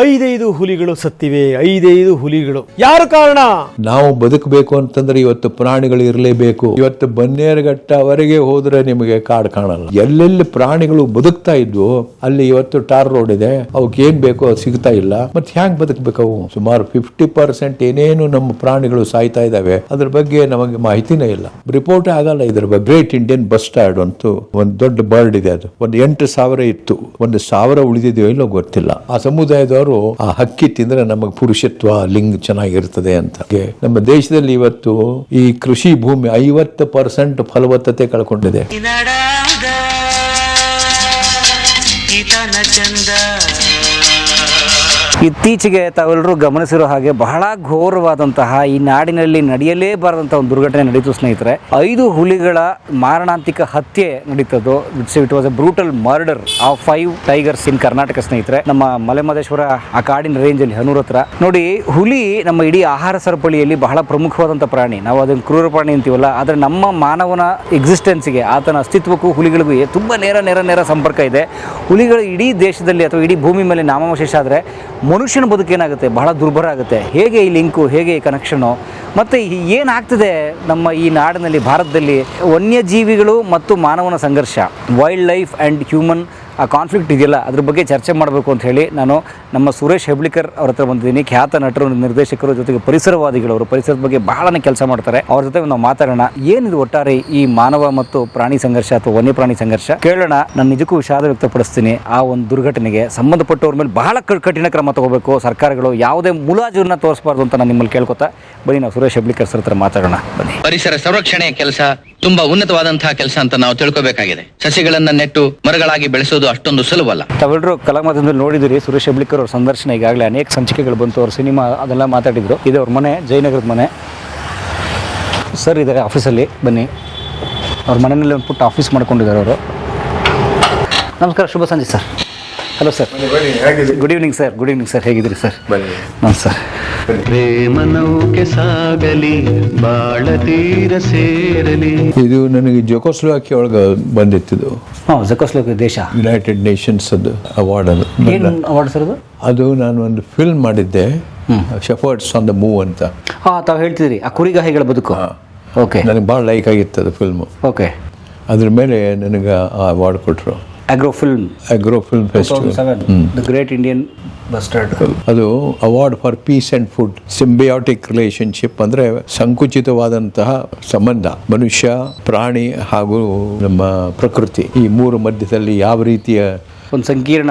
ಐದೈದು ಹುಲಿಗಳು ಸತ್ತಿವೆ, ಐದೈದು ಹುಲಿಗಳು. ಯಾರು ಕಾರಣ? ನಾವು ಬದುಕಬೇಕು ಅಂತಂದ್ರೆ ಇವತ್ತು ಪ್ರಾಣಿಗಳು ಇರಲೇಬೇಕು. ಇವತ್ತು ಬನ್ನೇರುಘಟ್ಟವರೆಗೆ ಹೋದ್ರೆ ನಿಮಗೆ ಕಾಡು ಕಾಣಲ್ಲ. ಎಲ್ಲೆಲ್ಲಿ ಪ್ರಾಣಿಗಳು ಬದುಕ್ತಾ ಇದ್ವು, ಅಲ್ಲಿ ಇವತ್ತು ಟಾರ್ ರೋಡ್ ಇದೆ. ಅವಕ್ಕೆ ಏನ್ ಬೇಕೋ ಅದು ಸಿಗ್ತಾ ಇಲ್ಲ. ಮತ್ತೆ ಹ್ಯಾಂಗ್ ಬದುಕಬೇಕು ಸುಮಾರು ಫಿಫ್ಟಿ ಪರ್ಸೆಂಟ್ ಏನೇನು ನಮ್ಮ ಪ್ರಾಣಿಗಳು ಸಾಯ್ತಾ ಇದಾವೆ, ಅದ್ರ ಬಗ್ಗೆ ನಮಗೆ ಮಾಹಿತಿನೇ ಇಲ್ಲ. ರಿಪೋರ್ಟ್ ಆಗಲ್ಲ ಇದ್ರ ಬಗ್ಗೆ. ಗ್ರೇಟ್ ಇಂಡಿಯನ್ ಬಸ್ಟಾರ್ಡ್ ಅಂತೂ ಒಂದು ದೊಡ್ಡ ಬರ್ಡ್ ಇದೆ ಅದು. ಒಂದು ಎಂಟು ಸಾವಿರ ಇತ್ತು. ಒಂದು ಸಾವಿರ ಉಳಿದಿದೆಯೋ ಇಲ್ಲೋ ಗೊತ್ತಿಲ್ಲ. ಆ ಸಮುದಾಯದವರು ಆ ಹಕ್ಕಿ ತಿಂದ್ರೆ ನಮಗೆ ಪುರುಷತ್ವ, ಲಿಂಗ್ ಚೆನ್ನಾಗಿರ್ತದೆ ಅಂತ. ನಮ್ಮ ದೇಶದಲ್ಲಿ ಇವತ್ತು ಈ ಕೃಷಿ ಭೂಮಿ ಐವತ್ತು ಪರ್ಸೆಂಟ್ ಫಲವತ್ತತೆ ಕಳ್ಕೊಂಡಿದೆ. ಇತ್ತೀಚೆಗೆ ತಾವೆಲ್ಲರೂ ಗಮನಿಸಿರೋ ಹಾಗೆ ಬಹಳ ಘೋರವಾದಂತಹ ಈ ನಾಡಿನಲ್ಲಿ ನಡೆಯಲೇಬಾರದಂತಹ ಒಂದು ದುರ್ಘಟನೆ ನಡೀತು ಸ್ನೇಹಿತರೆ. ಐದು ಹುಲಿಗಳ ಮಾರಣಾಂತಿಕ ಹತ್ಯೆ ನಡೀತದ್ದು. It's it was a brutal murder of five tigers in Karnataka ಸ್ನೇಹಿತರೆ. ನಮ್ಮ ಮಲೆಮಹದೇಶ್ವರ ಆ ಕಾಡಿನ ರೇಂಜ್ ಅಲ್ಲಿ ಹನೂರ್ ಹತ್ರ. ನೋಡಿ, ಹುಲಿ ನಮ್ಮ ಇಡೀ ಆಹಾರ ಸರಪಳಿಯಲ್ಲಿ ಬಹಳ ಪ್ರಮುಖವಾದಂಥ ಪ್ರಾಣಿ. ನಾವು ಅದನ್ನು ಕ್ರೂರ ಪ್ರಾಣಿ ಅಂತೀವಲ್ಲ, ಆದರೆ ನಮ್ಮ ಮಾನವನ ಎಕ್ಸಿಸ್ಟೆನ್ಸ್ಗೆ ಆತನ ಅಸ್ತಿತ್ವಕ್ಕೂ ಹುಲಿಗಳಿಗೂ ತುಂಬ ನೇರ ನೇರ ನೇರ ಸಂಪರ್ಕ ಇದೆ. ಹುಲಿಗಳು ಇಡೀ ದೇಶದಲ್ಲಿ ಅಥವಾ ಇಡೀ ಭೂಮಿ ಮೇಲೆ ನಾಮಾವಶೇಷ ಆದರೆ ಮನುಷ್ಯನ ಬದುಕೇನಾಗುತ್ತೆ ಬಹಳ ದುರ್ಬರ ಆಗುತ್ತೆ. ಹೇಗೆ ಈ ಲಿಂಕು ಹೇಗೆ ಈ ಕನೆಕ್ಷನು ಮತ್ತು ಏನಾಗ್ತಿದೆ ನಮ್ಮ ಈ ನಾಡಿನಲ್ಲಿ, ಭಾರತದಲ್ಲಿ ವನ್ಯಜೀವಿಗಳು ಮತ್ತು ಮಾನವನ ಸಂಘರ್ಷ ವೈಲ್ಡ್ ಲೈಫ್ ಆ್ಯಂಡ್ ಹ್ಯೂಮನ್ ಆ ಕಾನ್ಫ್ಲಿಕ್ಟ್ ಇದೆಯಲ್ಲ, ಅದ್ರ ಬಗ್ಗೆ ಚರ್ಚೆ ಮಾಡಬೇಕು ಅಂತ ಹೇಳಿ ನಾನು ನಮ್ಮ ಸುರೇಶ್ ಹೆಬ್ಳಿಕರ್ ಅವ್ರ ಹತ್ರ ಬಂದಿದ್ದೀನಿ. ಖ್ಯಾತ ನಟರು, ನಿರ್ದೇಶಕರು ಜೊತೆಗೆ ಪರಿಸರವಾದಿಗಳು ಅವರು ಪರಿಸರದ ಬಗ್ಗೆ ಬಹಳನೇ ಕೆಲಸ ಮಾಡ್ತಾರೆ. ಅವ್ರ ಜೊತೆ ನಾವು ಮಾತಾಡೋಣ. ಏನಿದು ಒಟ್ಟಾರೆ ಈ ಮಾನವ ಮತ್ತು ಪ್ರಾಣಿ ಸಂಘರ್ಷ ಅಥವಾ ವನ್ಯಪ್ರಾಣಿ ಸಂಘರ್ಷ? ಕೇಳೋಣ. ನಾನು ನಿಜಕ್ಕೂ ವಿಷಾದ ವ್ಯಕ್ತಪಡಿಸ್ತೀನಿ. ಆ ಒಂದು ದುರ್ಘಟನೆಗೆ ಸಂಬಂಧಪಟ್ಟವ್ರ ಮೇಲೆ ಬಹಳ ಕಠಿಣ ಕ್ರಮ ತಗೋಬೇಕು. ಸರ್ಕಾರಗಳು ಯಾವುದೇ ಮುಲಾಜುನ್ನ ತೋರಿಸಬಾರ್ದು ಅಂತ ನಾನು ನಿಮ್ಮಲ್ಲಿ ಕೇಳ್ಕೊತಾ ಬನ್ನಿ, ನಾವು ಸುರೇಶ್ ಹೆಬ್ಳಿಕರ್ ಸರ್ ಹತ್ರ ಮಾತಾಡೋಣ. ಬನ್ನಿ. ಪರಿಸರ ಸಂರಕ್ಷಣೆಯ ಕೆಲಸ ತುಂಬಾ ಉನ್ನತವಾದಂತಹ ಕೆಲಸ ಅಂತ ನಾವು ತಿಳ್ಕೊಬೇಕಾಗಿದೆ. ಸಸಿಗಳನ್ನ ನೆಟ್ಟು ಮರಗಳಾಗಿ ಬೆಳೆಸೋದು ಅಷ್ಟೊಂದು ಸುಲಭಲ್ಲ ತಾವೆಲ್ಲರೂ ಕಲಾಮಾಧ್ಯಮದಲ್ಲಿ ನೋಡಿದಿರಿ, ಸುರೇಶ್ ಹೆಬ್ಳಿಕರ್ ಅವ್ರ ಸಂದರ್ಶನ ಈಗಾಗಲೇ ಅನೇಕ ಸಂಚಿಕೆಗಳು ಬಂತು, ಅವ್ರ ಸಿನಿಮಾ ಅದೆಲ್ಲ ಮಾತಾಡಿದ್ರು. ಇದು ಅವ್ರ ಮನೆ, ಜಯನಗರದ ಮನೆ. ಸರ್ ಇದ್ದಾರೆ ಆಫೀಸಲ್ಲಿ, ಬನ್ನಿ. ಅವ್ರ ಮನೆಯಲ್ಲಿ ಒಂದು ಪುಟ್ಟ ಆಫೀಸ್ ಮಾಡ್ಕೊಂಡಿದ್ದಾರೆ ಅವರು. ನಮಸ್ಕಾರ, ಶುಭ ಸಂಜೆ sir. Hello sir. Good evening sir good evening sir ಹೇಗಿದ್ದೀರಿ ಸರ್ ಹಾಂ ಸರ್ ಪ್ರೇಮ ನೌಕೆ ಸಾಗಲಿ ಬಾಳ ತೀರ ಸೇರಲಿ. ಇದು ನನಗೆ ಜೊಕೋಸ್ಲೋಕಿ ಒಳಗೆ ಬಂದಿತ್ತು ಹಾಂ ಜಕೋಸ್ಲೋಕ್ ದೇಶ. ಯುನೈಟೆಡ್ ನೇಷನ್ಸ್ ಅದು ಅವಾರ್ಡ್ ಅದು. ಏನು ಅವಾರ್ಡ್ ಸರ್ ಅದು? ಅದು ನಾನು ಒಂದು ಫಿಲ್ಮ್ ಮಾಡಿದ್ದೆ ಶೆಫರ್ಟ್ಸ್ ಆನ್ ದ ಮೂವ್ ಅಂತ. ಹಾಂ ತಾವು ಹೇಳ್ತಿದ್ರಿ ಆ ಕುರಿಗಾಹಿಗಳ ಬದುಕು. ಓಕೆ ನನಗೆ ಭಾಳ ಲೈಕ್ ಆಗಿತ್ತು ಅದು ಫಿಲ್ಮು ಓಕೆ ಅದ್ರ ಮೇಲೆ ನನಗೆ ಆ ಅವಾರ್ಡ್ ಕೊಟ್ಟರು agro film agro film festival the great Indian bustard ಅದು award for peace and food symbiotic relationship ಅಂದ್ರೆ ಸಂಕುಚಿತವಾದಂತಹ ಸಂಬಂಧ ಮನುಷ್ಯ ಪ್ರಾಣಿ ಹಾಗೂ ನಮ್ಮ ಪ್ರಕೃತಿ. ಈ ಮೂರು ಮಧ್ಯದಲ್ಲಿ ಯಾವ ರೀತಿಯ ಒಂದು ಸಂಕೀರ್ಣ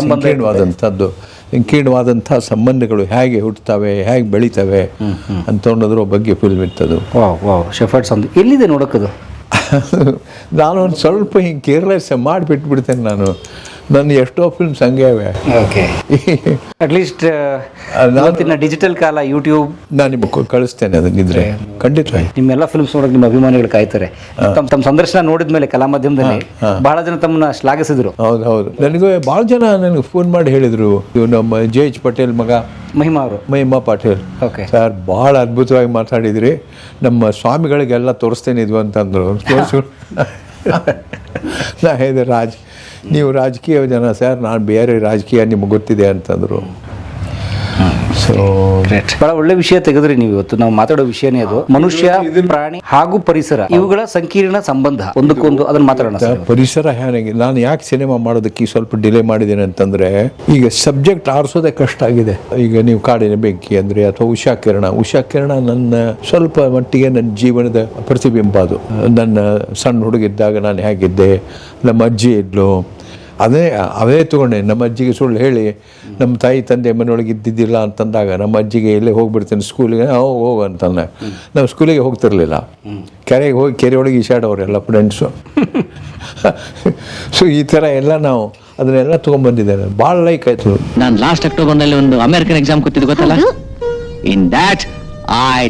ಸಂಕೀರ್ಣವಾದಂಥದ್ದು. ಸಂಕೀರ್ಣವಾದಂತಹ ಸಂಬಂಧಗಳು ಹೇಗೆ ಹುಟ್ಟುತ್ತವೆ ಹೇಗೆ ಬೆಳೀತವೆ ಅಂತ ಅನ್ನೋದ್ರ ಬಗ್ಗೆ ಫಿಲ್ಮ್ ಇತ್ತದು ವಾವ್ ವಾವ್ ಶೆಫರ್ಡ್ಸ್ ಅಂದ್ರೆ ಎಲ್ಲಿದೆ ನೋಡೋಕ್ಕದು? ನಾನು ಒಂದು ಸ್ವಲ್ಪ ಹಿಂಗೆ ಕೇರ್ಲೆಸ್ ಮಾಡಿಬಿಟ್ಬಿಡ್ತೇನೆ ನಾನು. ನನ್ನ ಎಷ್ಟೋ ಫಿಲ್ಮ್ಸ್ ಹಂಗೆ ಅವೆ ಓಕೆ ಅಟ್ಲೀಸ್ಟ್ ನಾನು- ಡಿಜಿಟಲ್ ಕಾಲ ಯೂಟ್ಯೂಬ್ ನಾನು ನಿಮಗೆ ಕಳಿಸ್ತೇನೆ ಅದನ್ನಿದ್ರೆ ಖಂಡಿತ. ನಿಮ್ಮೆಲ್ಲ ಫಿಲ್ಮ್ಸ್ ನೋಡೋಕೆ ನಿಮ್ಮ ಅಭಿಮಾನಿಗಳು ಕಾಯ್ತಾರೆ. ತಮ್ಮ ತಮ್ಮ ಸಂದರ್ಶನ ನೋಡಿದ ಮೇಲೆ ಕಲಾ ಮಾಧ್ಯಮದಲ್ಲಿ ಬಹಳ ಜನ ತಮ್ಮನ್ನ ಶ್ಲಾಘಿಸಿದ್ರು. ಹೌದು ಹೌದು ನನಗೆ ಭಾಳ ಜನ ನನಗೆ ಫೋನ್ ಮಾಡಿ ಹೇಳಿದರು. ನಮ್ಮ ಜೆ ಎಚ್ ಪಟೇಲ್ ಮಗ. ಮಹಿಮಾ ಅವರು. ಮಹಿಮಾ ಪಾಟೀಲ್. ಓಕೆ ಸರ್ ಭಾಳ ಅದ್ಭುತವಾಗಿ ಮಾತಾಡಿದ್ರಿ. ನಮ್ಮ ಸ್ವಾಮಿಗಳಿಗೆಲ್ಲ ತೋರಿಸ್ತೇನೆ ಇದು ಅಂತಂದ್ರು. ನಾ ಹೇಳಿದೆ ರಾಜ್ ನೀವು ರಾಜಕೀಯ ಜನ ಸರ್ ನಾನು ಬೇರೆ ರಾಜಕೀಯ ನಿಮ್ಗೆ ಗೊತ್ತಿದೆ ಅಂತಂದರು. ಸೊ ಬಹಳ ಒಳ್ಳೆ ವಿಷಯ ತೆಗೆದ್ರಿ ನೀವು ಇವತ್ತು. ನಾವು ಮಾತಾಡೋ ವಿಷಯನೇ ಅದು. ಮನುಷ್ಯ ಪ್ರಾಣಿ ಹಾಗೂ ಪರಿಸರ ಇವುಗಳ ಸಂಕೀರ್ಣ ಸಂಬಂಧ. ಒಂದಕ್ಕೊಂದು ಅದನ್ನ ಮಾತಾಡೋಣ ಸರ್ ಪರಿಸರ ಹೇಗೆ ನಾನು ಯಾಕೆ ಸಿನಿಮಾ ಮಾಡೋದಕ್ಕೆ ಸ್ವಲ್ಪ ಡಿಲೇ ಮಾಡಿದ್ದೇನೆ ಅಂತಂದ್ರೆ ಈಗ ಸಬ್ಜೆಕ್ಟ್ ಆರಿಸೋದೇ ಕಷ್ಟ ಆಗಿದೆ. ಈಗ ನೀವು ಕಾಡಿನ ಬೆಂಕಿ ಅಂದ್ರೆ ಅಥವಾ ಉಷಾ ಕಿರಣ ಉಷಾ ಕಿರಣ ನನ್ನ ಸ್ವಲ್ಪ ಮಟ್ಟಿಗೆ ನನ್ನ ಜೀವನದ ಪ್ರತಿಬಿಂಬ ಅದು. ನನ್ನ ಸಣ್ಣ ಹುಡುಗಿದ್ದಾಗ ನಾನು ಹೇಗಿದ್ದೆ? ನಮ್ಮ ಅಜ್ಜಿ ಇದ್ಲು. ಅದೇ ಅದೇ ತಗೊಂಡೆ ನಮ್ಮ ಅಜ್ಜಿಗೆ ಸುಳ್ಳು ಹೇಳಿ ನಮ್ಮ ತಾಯಿ ತಂದೆ ಮನೆಯೊಳಗೆ ಇದ್ದಿದ್ದಿಲ್ಲ ಅಂತಂದಾಗ ನಮ್ಮ ಅಜ್ಜಿಗೆ ಇಲ್ಲೇ ಹೋಗ್ಬಿಡ್ತೇನೆ ಸ್ಕೂಲಿಗೆ ಹೋಗಿ ಹೋಗು ಅಂತಂದೆ ನಾವು ಸ್ಕೂಲಿಗೆ ಹೋಗ್ತಿರ್ಲಿಲ್ಲ. ಕೆರೆಗೆ ಹೋಗಿ ಕೆರೆ ಒಳಗೆ ಈಶಾಡೋರೆಲ್ಲ ಫ್ರೆಂಡ್ಸು ಸೊ ಈ ಥರ ಎಲ್ಲ ನಾವು ಅದನ್ನೆಲ್ಲ ತೊಗೊಂಡ್ಬಂದಿದ್ದೇನೆ. ಭಾಳ ಲೈಕ್ ಆಯಿತು. ನಾನು ಲಾಸ್ಟ್ ಅಕ್ಟೋಬರ್ನಲ್ಲಿ ಒಂದು ಅಮೆರಿಕನ್ ಎಕ್ಸಾಮ್ ಕೊಟ್ಟಿದ್ದು ಗೊತ್ತಲ್ಲ? In that I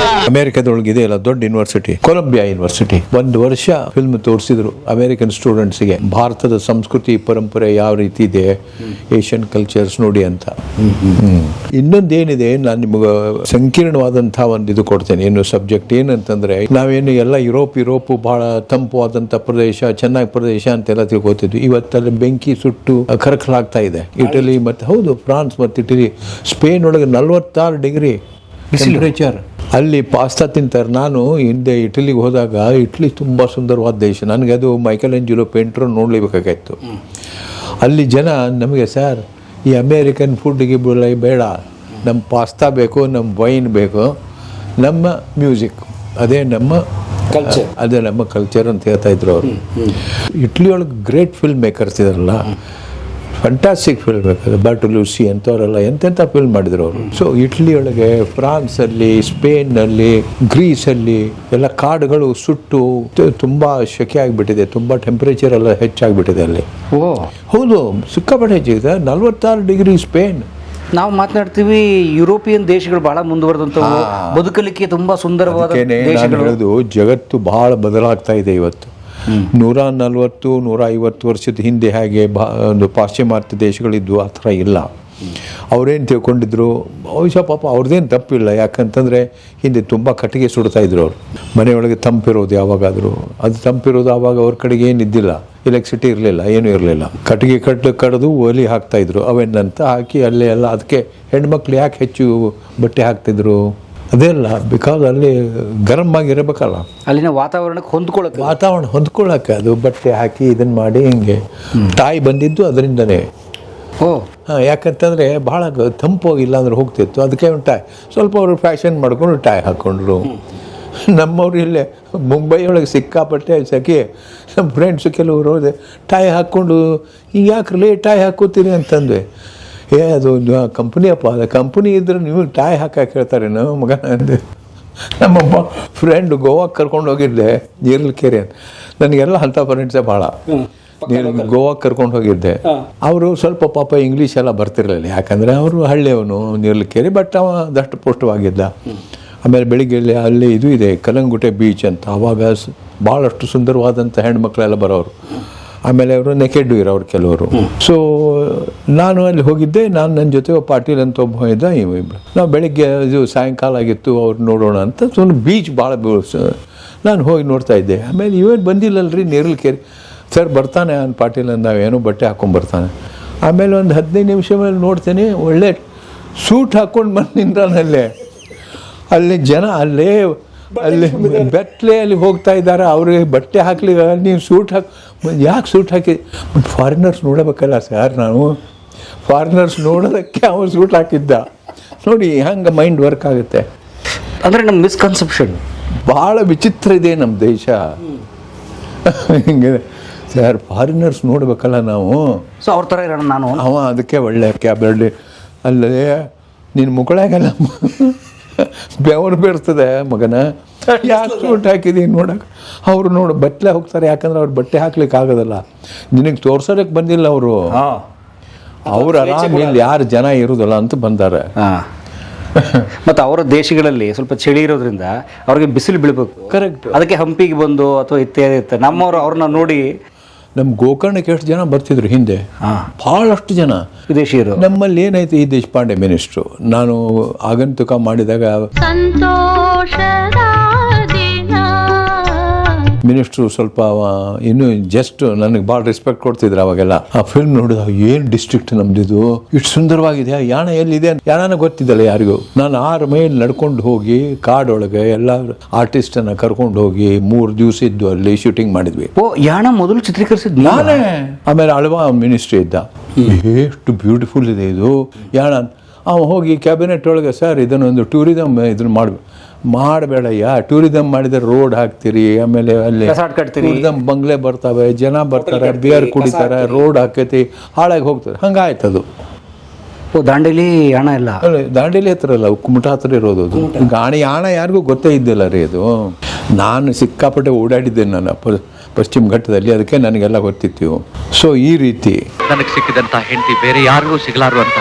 top the rank ದೊಡ್ಡ ಯೂನಿವರ್ಸಿಟಿ ಕೊಲಂಬಿಯಾ ಯೂನಿವರ್ಸಿಟಿ ಒಂದು ವರ್ಷ ಫಿಲ್ಮ್ ತೋರಿಸಿದ್ರು ಅಮೆರಿಕನ್ ಸ್ಟೂಡೆಂಟ್ಸ್ಗೆ ಭಾರತದ ಸಂಸ್ಕೃತಿ ಪರಂಪರೆ ಯಾವ ರೀತಿ ಇದೆ ಏಷ್ಯನ್ ಕಲ್ಚರ್ಸ್ ನೋಡಿ ಅಂತ. ಇನ್ನೊಂದು ಏನಿದೆ ನಾನು ನಿಮಗೆ ಸಂಕೀರ್ಣವಾದಂತಹ ಒಂದು ಇದು ಕೊಡ್ತೇನೆ. ಏನು ಸಬ್ಜೆಕ್ಟ್ ಏನಂತಂದ್ರೆ, ನಾವೇನು ಎಲ್ಲ ಯುರೋಪ್ ಯುರೋಪ್ ಬಹಳ ತಂಪುವಾದಂಥ ಪ್ರದೇಶ, ಚೆನ್ನಾಗಿ ಪ್ರದೇಶ ಅಂತೆಲ್ಲ ತಿಳ್ಕೊತಿದ್ವಿ. ಇವತ್ತಲ್ಲಿ ಬೆಂಕಿ ಸುಟ್ಟು ಕರಕಲಾಗ್ತಾ ಇದೆ. ಇಟಲಿ ಮತ್ತೆ, ಹೌದು ಫ್ರಾನ್ಸ್ ಮತ್ತೆ ಇಟಲಿ ಸ್ಪೇನ್ ಒಳಗೆ ನಲ್ವತ್ತಾರು ಡಿಗ್ರಿ ಟೆಂಪರೇಚರ್ ಅಲ್ಲಿ ಪಾಸ್ತಾ ತಿಂತಾರೆ. ನಾನು ಹಿಂದೆ ಇಟಲಿಗೆ ಹೋದಾಗ ಇಟ್ಲಿ ತುಂಬ ಸುಂದರವಾದ ದೇಶ. ನನಗೆ ಅದು ಮೈಕಲ್ ಎಂಜುಲೋ ಪೇಂಟ್ರು ನೋಡಲೇಬೇಕಾಗಿತ್ತು ಅಲ್ಲಿ ಜನ ನಮಗೆ ಸರ್ ಈ ಅಮೇರಿಕನ್ ಫುಡ್ಗೆ ಬೇಡ. ನಮ್ಮ ಪಾಸ್ತಾ ಬೇಕು ನಮ್ಮ ವೈನ್ ಬೇಕು. ನಮ್ಮ ಮ್ಯೂಸಿಕ್ ಅದೇ ನಮ್ಮ ಕಲ್ಚರ್ ಅದೇ ನಮ್ಮ ಕಲ್ಚರ್ ಅಂತ ಹೇಳ್ತಾ ಇದ್ರು ಅವರು. ಇಟ್ಲಿ ಒಳಗೆ ಗ್ರೇಟ್ ಫಿಲ್ಮ್ ಮೇಕರ್ಸ್ ಇದಾರಲ್ಲ. ಫಂಟಾಸ್ಟಿಕ್ ಫಿಲ್ಮ್ ಬೇಕಾದ್ರೆ ಬಟ್ ಲೂಸಿ ಅಂಥವರೆಲ್ಲ ಎಂತೆಂಥ ಫಿಲ್ಮ್ ಮಾಡಿದ್ರು ಅವರು. ಸೊ ಇಟ್ಲಿ ಒಳಗೆ ಫ್ರಾನ್ಸಲ್ಲಿ ಸ್ಪೇನ್ನಲ್ಲಿ ಗ್ರೀಸಲ್ಲಿ ಎಲ್ಲ ಕಾಡುಗಳು ಸುಟ್ಟು ತುಂಬ ಶೆಕೆ ಆಗಿಬಿಟ್ಟಿದೆ. ತುಂಬ ಟೆಂಪರೇಚರ್ ಎಲ್ಲ ಹೆಚ್ಚಾಗಿಬಿಟ್ಟಿದೆ ಅಲ್ಲಿ. ಓ. ಹೌದು ಸಿಕ್ಕಾಪಟ್ಟೆ ಹೆಚ್ಚಿದೆ ನಲ್ವತ್ತಾರು ಡಿಗ್ರಿ ಸ್ಪೇನ್ ನಾವು ಮಾತನಾಡ್ತೀವಿ ಯುರೋಪಿಯನ್ ದೇಶಗಳು ಬಹಳ ಮುಂದುವರೆದಂಥವು. ಬದುಕಲಿಕ್ಕೆ ತುಂಬಾ ಸುಂದರವಾದ ದೇಶಗಳು. ಜಗತ್ತು ಬಹಳ ಬದಲಾಗ್ತಾ ಇದೆ ಇವತ್ತು. ನೂರ ನಲ್ವತ್ತು, ನೂರ ಐವತ್ತು ವರ್ಷದ ಹಿಂದೆ ಹಾಗೆ ಬಾ, ಒಂದು ಪಾಶ್ಚಿಮಾತ್ಯ ದೇಶಗಳಿದ್ದು ಆ ಥರ ಇಲ್ಲ. ಅವ್ರೇನು ತಿಳ್ಕೊಂಡಿದ್ರು ಬಹುಶಃ ಪಾಪ ಅವ್ರದ್ದೇನು ತಪ್ಪಿಲ್ಲ. ಯಾಕಂತಂದರೆ ಹಿಂದೆ ತುಂಬ ಕಟ್ಟಿಗೆ ಸುಡ್ತಾ ಇದ್ರು ಅವರು. ಮನೆಯೊಳಗೆ ತಂಪಿರೋದು ಯಾವಾಗಾದರೂ. ಅದು ತಂಪಿರೋದು ಆವಾಗ ಅವ್ರ ಕಡೆಗೆ ಏನಿದ್ದಿಲ್ಲ ಎಲೆಕ್ಟ್ರಿಸಿಟಿ ಇರಲಿಲ್ಲ, ಏನೂ ಇರಲಿಲ್ಲ. ಕಟ್ಟಿಗೆ ಕಟ್ಟು ಕಡಿದು ಒಲಿ ಹಾಕ್ತಾಯಿದ್ರು ಅವೆನ್ನಂತ ಹಾಕಿ ಅಲ್ಲೇ ಎಲ್ಲ, ಅದಕ್ಕೆ ಹೆಣ್ಮಕ್ಳು ಯಾಕೆ ಹೆಚ್ಚು ಬಟ್ಟೆ ಹಾಕ್ತಿದ್ರು? ಅದೇ ಅಲ್ಲ ಬಿಕಾಸ್ ಅಲ್ಲಿ ಗರಮ್ ಆಗಿರಬೇಕಲ್ಲ ಅಲ್ಲಿನ ವಾತಾವರಣಕ್ಕೆ ಹೊಂದ್ಕೊಳ್ಳೋಕೆ ವಾತಾವರಣ ಹೊಂದ್ಕೊಳ್ಳೋಕೆ ಅದು ಬಟ್ಟೆ ಹಾಕಿ ಇದನ್ನ ಮಾಡಿ ಹಿಂಗೆ ತಾಯಿ ಬಂದಿದ್ದು ಅದರಿಂದನೇ. ಓ. ಹಾಂ ಯಾಕಂತಂದರೆ ಭಾಳ ತಂಪು ಇಲ್ಲ ಅಂದ್ರೆ ಹೋಗ್ತಿತ್ತು. ಅದಕ್ಕೆ ಒಂದು ಟಾಯ್ ಸ್ವಲ್ಪ ಅವರು ಫ್ಯಾಷನ್ ಮಾಡ್ಕೊಂಡು ಟಾಯ್ ಹಾಕ್ಕೊಂಡ್ರು ನಮ್ಮವ್ರು ಇಲ್ಲೇ ಮುಂಬೈ ಒಳಗೆ ಸಿಕ್ಕಾಪಟ್ಟೆ ಸಖಿ ನಮ್ಮ ಫ್ರೆಂಡ್ಸು ಕೆಲವರು ಹೋದೆ ಟಾಯ್ ಹಾಕ್ಕೊಂಡು ಈಗ ಯಾಕೆ ಲೇಟ್ ಟಾಯ್ ಹಾಕೋತೀರಿ? ಅಂತಂದ್ವಿ. ಏ ಅದು ಕಂಪ್ನಿಯಪ್ಪ ಅದು ಕಂಪ್ನಿ ಇದ್ರೆ ನೀವು ಟಾಯ್ ಹಾಕಕ್ಕೆ ಹೇಳ್ತಾರೆ ನಮ್ಮ ಮಗ ಅಂದೆ. ನಮ್ಮಪ್ಪ ಫ್ರೆಂಡ್ ಗೋವಾಕ್ಕೆ ಕರ್ಕೊಂಡು ಹೋಗಿದ್ದೆ ನೀರ್ಲಕೆರೆ ಅಂತ. ನನಗೆಲ್ಲ ಅಂಥ ಫ್ರೆಂಡ್ಸೇ ಭಾಳ ನೀರು ಗೋವಾಕ್ಕೆ ಕರ್ಕೊಂಡು ಹೋಗಿದ್ದೆ. ಅವರು ಸ್ವಲ್ಪ ಪಾಪ ಇಂಗ್ಲೀಷ್ ಎಲ್ಲ ಬರ್ತಿರಲಿಲ್ಲ. ಯಾಕಂದರೆ ಅವರು ಹಳ್ಳಿಯವನು ನೀರ್ಲಕೆರೆ ಬಟ್ ಅವ ದಷ್ಟು ಪುಷ್ಟವಾಗಿದ್ದ. ಆಮೇಲೆ ಬೆಳಿಗ್ಗೆ ಅಲ್ಲಿ ಇದು ಇದೆ ಕಲಂಗುಟೆ ಬೀಚ್ ಅಂತ. ಅವಾಗ ಭಾಳಷ್ಟು ಸುಂದರವಾದಂಥ ಹೆಣ್ಮಕ್ಳೆಲ್ಲ ಬರೋರು. ಆಮೇಲೆ ಅವರು ನೆಕೆಡ್ಡು ಇರೋರು ಕೆಲವರು. ಸೊ ನಾನು ಅಲ್ಲಿ ಹೋಗಿದ್ದೆ ನಾನು ನನ್ನ ಜೊತೆ ಒಬ್ಬ ಪಾಟೀಲ್ ಅಂತ ಒಬ್ಬ ಇದ್ದ ಇವ ಇಬ್ರು. ನಾವು ಬೆಳಿಗ್ಗೆ ಇದು ಸಾಯಂಕಾಲ ಆಗಿತ್ತು ಅವ್ರು ನೋಡೋಣ ಅಂತ ಸುಮ್ಮನೆ ಬೀಚ್ ಭಾಳ ನಾನು ಹೋಗಿ ನೋಡ್ತಾ ಇದ್ದೆ. ಆಮೇಲೆ ಇವೇನು ಬಂದಿಲ್ಲಲ್ರಿ ಕೇರಿ. ಸರ್ ಬರ್ತಾನೆ ಅವ್ನು ಪಾಟೀಲ್ ನಾವು ಏನೋ ಬಟ್ಟೆ ಬರ್ತಾನೆ ಆಮೇಲೆ ಒಂದು ಹದಿನೈದು ನಿಮಿಷ ಮೇಲೆ ನೋಡ್ತೇನೆ ಒಳ್ಳೆ ಸೂಟ್ ಹಾಕ್ಕೊಂಡು ಬಂದು ನಿಂತಾನಲ್ಲೇ ಅಲ್ಲಿ ಜನ ಅಲ್ಲೇ ಅಲ್ಲಿ ಬೆಟ್ಲೆಯಲ್ಲಿ ಹೋಗ್ತಾ ಇದ್ದಾರೆ. ಅವ್ರಿಗೆ ಬಟ್ಟೆ ಹಾಕ್ಲಿ ನೀವು ಸೂಟ್ ಹಾಕಿ ಯಾಕೆ ಸೂಟ್ ಹಾಕಿ? ಫಾರಿನರ್ಸ್ ನೋಡಬೇಕಲ್ಲ ಸರ್ ನಾವು ಫಾರಿನರ್ಸ್ ನೋಡೋದಕ್ಕೆ ಅವನು ಸೂಟ್ ಹಾಕಿದ್ದ. ನೋಡಿ ಹಂಗೆ ಮೈಂಡ್ ವರ್ಕ್ ಆಗುತ್ತೆ. ಅಂದರೆ ನಮ್ಮ ಮಿಸ್ಕನ್ಸೆಪ್ಷನ್ ಭಾಳ ವಿಚಿತ್ರ ಇದೆ ನಮ್ಮ ದೇಶ. ಹಿಂಗೆ ಸರ್ ಫಾರಿನರ್ಸ್ ನೋಡ್ಬೇಕಲ್ಲ ನಾವು. ಸೊ ಅವ್ರ ಥರ ಇರೋಣ ನಾನು. ಅವ ಅದಕ್ಕೆ ಒಳ್ಳೆ ಕ್ಯಾಬ್ರಲ್ಲಿ ಅಲ್ಲದೆ ನಿನ್ನ ಮುಕ್ಕಳಾಗಲ್ಲ ಬೆವರು ಬೀರ್ತದೆ ಮಗನ. ಯಾಕೆ ಸೂಟ್ ಹಾಕಿದೀನಿ ನೋಡಕ್ಕೆ ಅವರು ನೋಡು ಬಟ್ಟೆ ಹೋಗ್ತಾರೆ ಯಾಕಂದ್ರೆ ಅವ್ರು ಬಟ್ಟೆ ಹಾಕ್ಲಿಕ್ಕೆ ಆಗೋದಲ್ಲ. ನಿನಗೆ ತೋರ್ಸೋದಕ್ಕೆ ಬಂದಿಲ್ಲ ಅವರು. ಅವ್ರು ಆರಾಮ ಇಲ್ಲಿ ಯಾರು ಜನ ಇರೋದಲ್ಲ ಅಂತ ಬಂದಾರೆ. ಹಾಂ. ಮತ್ತು ಅವರ ದೇಶಗಳಲ್ಲಿ ಸ್ವಲ್ಪ ಚಳಿ ಇರೋದ್ರಿಂದ ಅವ್ರಿಗೆ ಬಿಸಿಲು ಬೀಳ್ಬೇಕು. ಕರೆಕ್ಟ್ ಅದಕ್ಕೆ ಹಂಪಿಗೆ ಬಂದು ಅಥವಾ ಇತ್ಯಾದಿ ಇತ್ತು. ನಮ್ಮವರು ಅವ್ರನ್ನ ನೋಡಿ ನಮ್ಮ ಗೋಕರ್ಣಕ್ಕೆ ಎಷ್ಟು ಜನ ಬರ್ತಿದ್ರು ಹಿಂದೆ? ಭಾಳಷ್ಟು ಜನ. ವಿದೇಶಿಯರು. ನಮ್ಮಲ್ಲಿ ಏನಾಯ್ತು ಈ ದೇಶಪಾಂಡೆ ಮಿನಿಸ್ಟ್ರು? ನಾನು ಆಗಂತುಕ ಮಾಡಿದಾಗ ಸಂತೋಷದ ಮಿನಿಸ್ಟ್ರು ಸ್ವಲ್ಪ ಇನ್ನೂ ಜಸ್ಟ್ ನನಗೆ ಭಾಳ ರೆಸ್ಪೆಕ್ಟ್ ಕೊಡ್ತಿದ್ರು ಅವಾಗೆಲ್ಲ. ಆ ಫಿಲ್ಮ್ ನೋಡಿದ ಏನು ಡಿಸ್ಟ್ರಿಕ್ಟ್ ನಮ್ದಿದು? ಇಷ್ಟು ಸುಂದರವಾಗಿದೆ ಯಾಣ ಎಲ್ಲಿದೆ ಯಾಣ ಗೊತ್ತಿದ್ದಲ್ಲ ಯಾರಿಗೂ. ನಾನು ಆರು ಮೈಲ್ ನಡ್ಕೊಂಡು ಹೋಗಿ ಕಾಡೊಳಗೆ ಎಲ್ಲ ಆರ್ಟಿಸ್ಟನ್ನು ಕರ್ಕೊಂಡು ಹೋಗಿ ಮೂರು ದಿವಸ ಇದ್ದು ಅಲ್ಲಿ ಶೂಟಿಂಗ್ ಮಾಡಿದ್ವಿ. ಓ ಯಾಣ ಮೊದಲು ಚಿತ್ರೀಕರಿಸಿದ್ ನಾನೇ. ಆಮೇಲೆ ಅಳವಾ ಮಿನಿಸ್ಟ್ರಿ ಇದ್ದ. ಎಷ್ಟು ಬ್ಯೂಟಿಫುಲ್ ಇದೆ ಇದು. ಯಾಣ ಅವ ಹೋಗಿ ಕ್ಯಾಬಿನೆಟ್ ಒಳಗೆ ಸರ್ ಇದನ್ನೊಂದು ಟೂರಿಸಮ್ ಇದನ್ನ ಮಾಡ್ಬೇಕು ಮಾಡಬೇಡಯ್ಯ. ಟೂರಿಸಮ್ ಮಾಡಿದ್ರೆ ರೋಡ್ ಹಾಕ್ತೀರಿ ಆಮೇಲೆ ಅಲ್ಲಿ ಟೂರಿಸಂ ಬಂಗ್ಲೆ ಬರ್ತಾವೆ ಜನ ಬರ್ತಾರೆ ಬಿಯರ್ ಕುಡಿತಾರೆ ರೋಡ್ ಹಾಕೈತಿ ಹಾಳಾಗಿ ಹೋಗ್ತಾರೆ. ಹಂಗಾಯ್ತದು ಓ ದಾಂಡೇಲಿ ಹಣ ಇಲ್ಲ? ದಾಂಡೇಲಿ ಹತ್ರ ಅಲ್ಲ ಕುಮಟ ಹತ್ರ ಇರೋದು ಅದು. ಗಾಣಿ ಹಣ ಯಾರಿಗೂ ಗೊತ್ತೇ ಇದ್ದಿಲ್ಲ ರೀ ಅದು. ನಾನು ಸಿಕ್ಕಾಪಟ್ಟೆ ಓಡಾಡಿದ್ದೆ ನಾನು ಪಶ್ಚಿಮ ಘಟ್ಟದಲ್ಲಿ ಅದಕ್ಕೆ ನನಗೆಲ್ಲ ಗೊತ್ತಿತ್ತು. ಸೊ ಈ ರೀತಿ ನನಗೆ ಸಿಕ್ಕಿದಂತ ಹೆಂಡತಿ ಬೇರೆ ಯಾರಿಗೂ ಸಿಗಲಾರು ಅಂತ.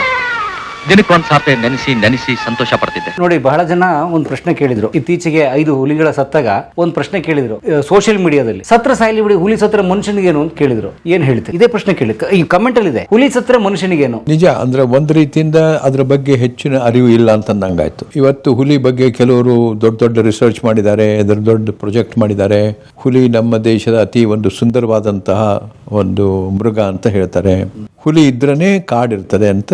ದಿನಕ್ಕೊಂದ್ ಸಾಪೆ ನೆನೆಸಿ ನೆನೆಸಿ ಸಂತೋಷ ಪಡ್ತಿದ್ದೆ. ನೋಡಿ ಬಹಳ ಜನ ಒಂದು ಪ್ರಶ್ನೆ ಕೇಳಿದ್ರು. ಇತ್ತೀಚೆಗೆ ಐದು ಹುಲಿಗಳ ಸತ್ತಾಗ ಒಂದು ಪ್ರಶ್ನೆ ಕೇಳಿದ್ರು ಸೋಷಿಯಲ್ ಮೀಡಿಯಾದಲ್ಲಿ ಸತ್ರ ಸಾಯಿಲಿ ಬಿಡಿ ಹುಲಿ ಸತ್ರ ಮನುಷ್ಯನಿಗೇನು ಅಂತ ಕೇಳಿದ್ರು. ಏನ್ ಹೇಳ್ತೀರಿ? ಇದೇ ಪ್ರಶ್ನೆ ಕೇಳಿ ಈ ಕಮೆಂಟ್ ಅಲ್ಲಿ ಇದೆ ಹುಲಿ ಸತ್ರ ಮನುಷ್ಯನಿಗೇನು? ನಿಜ ಅಂದ್ರೆ ಒಂದ್ ರೀತಿಯಿಂದ ಅದ್ರ ಬಗ್ಗೆ ಹೆಚ್ಚಿನ ಅರಿವು ಇಲ್ಲ ಅಂತಂದಂಗಾಯ್ತು. ಇವತ್ತು ಹುಲಿ ಬಗ್ಗೆ ಕೆಲವರು ದೊಡ್ಡ ದೊಡ್ಡ ರಿಸರ್ಚ್ ಮಾಡಿದ್ದಾರೆ ದೊಡ್ಡ ದೊಡ್ಡ ಪ್ರಾಜೆಕ್ಟ್ ಮಾಡಿದ್ದಾರೆ. ಹುಲಿ ನಮ್ಮ ದೇಶದ ಅತಿ ಒಂದು ಸುಂದರವಾದಂತಹ ಒಂದು ಮೃಗ ಅಂತ ಹೇಳ್ತಾರೆ. ಹುಲಿ ಇದ್ರೇ ಕಾಡಿರ್ತದೆ ಅಂತ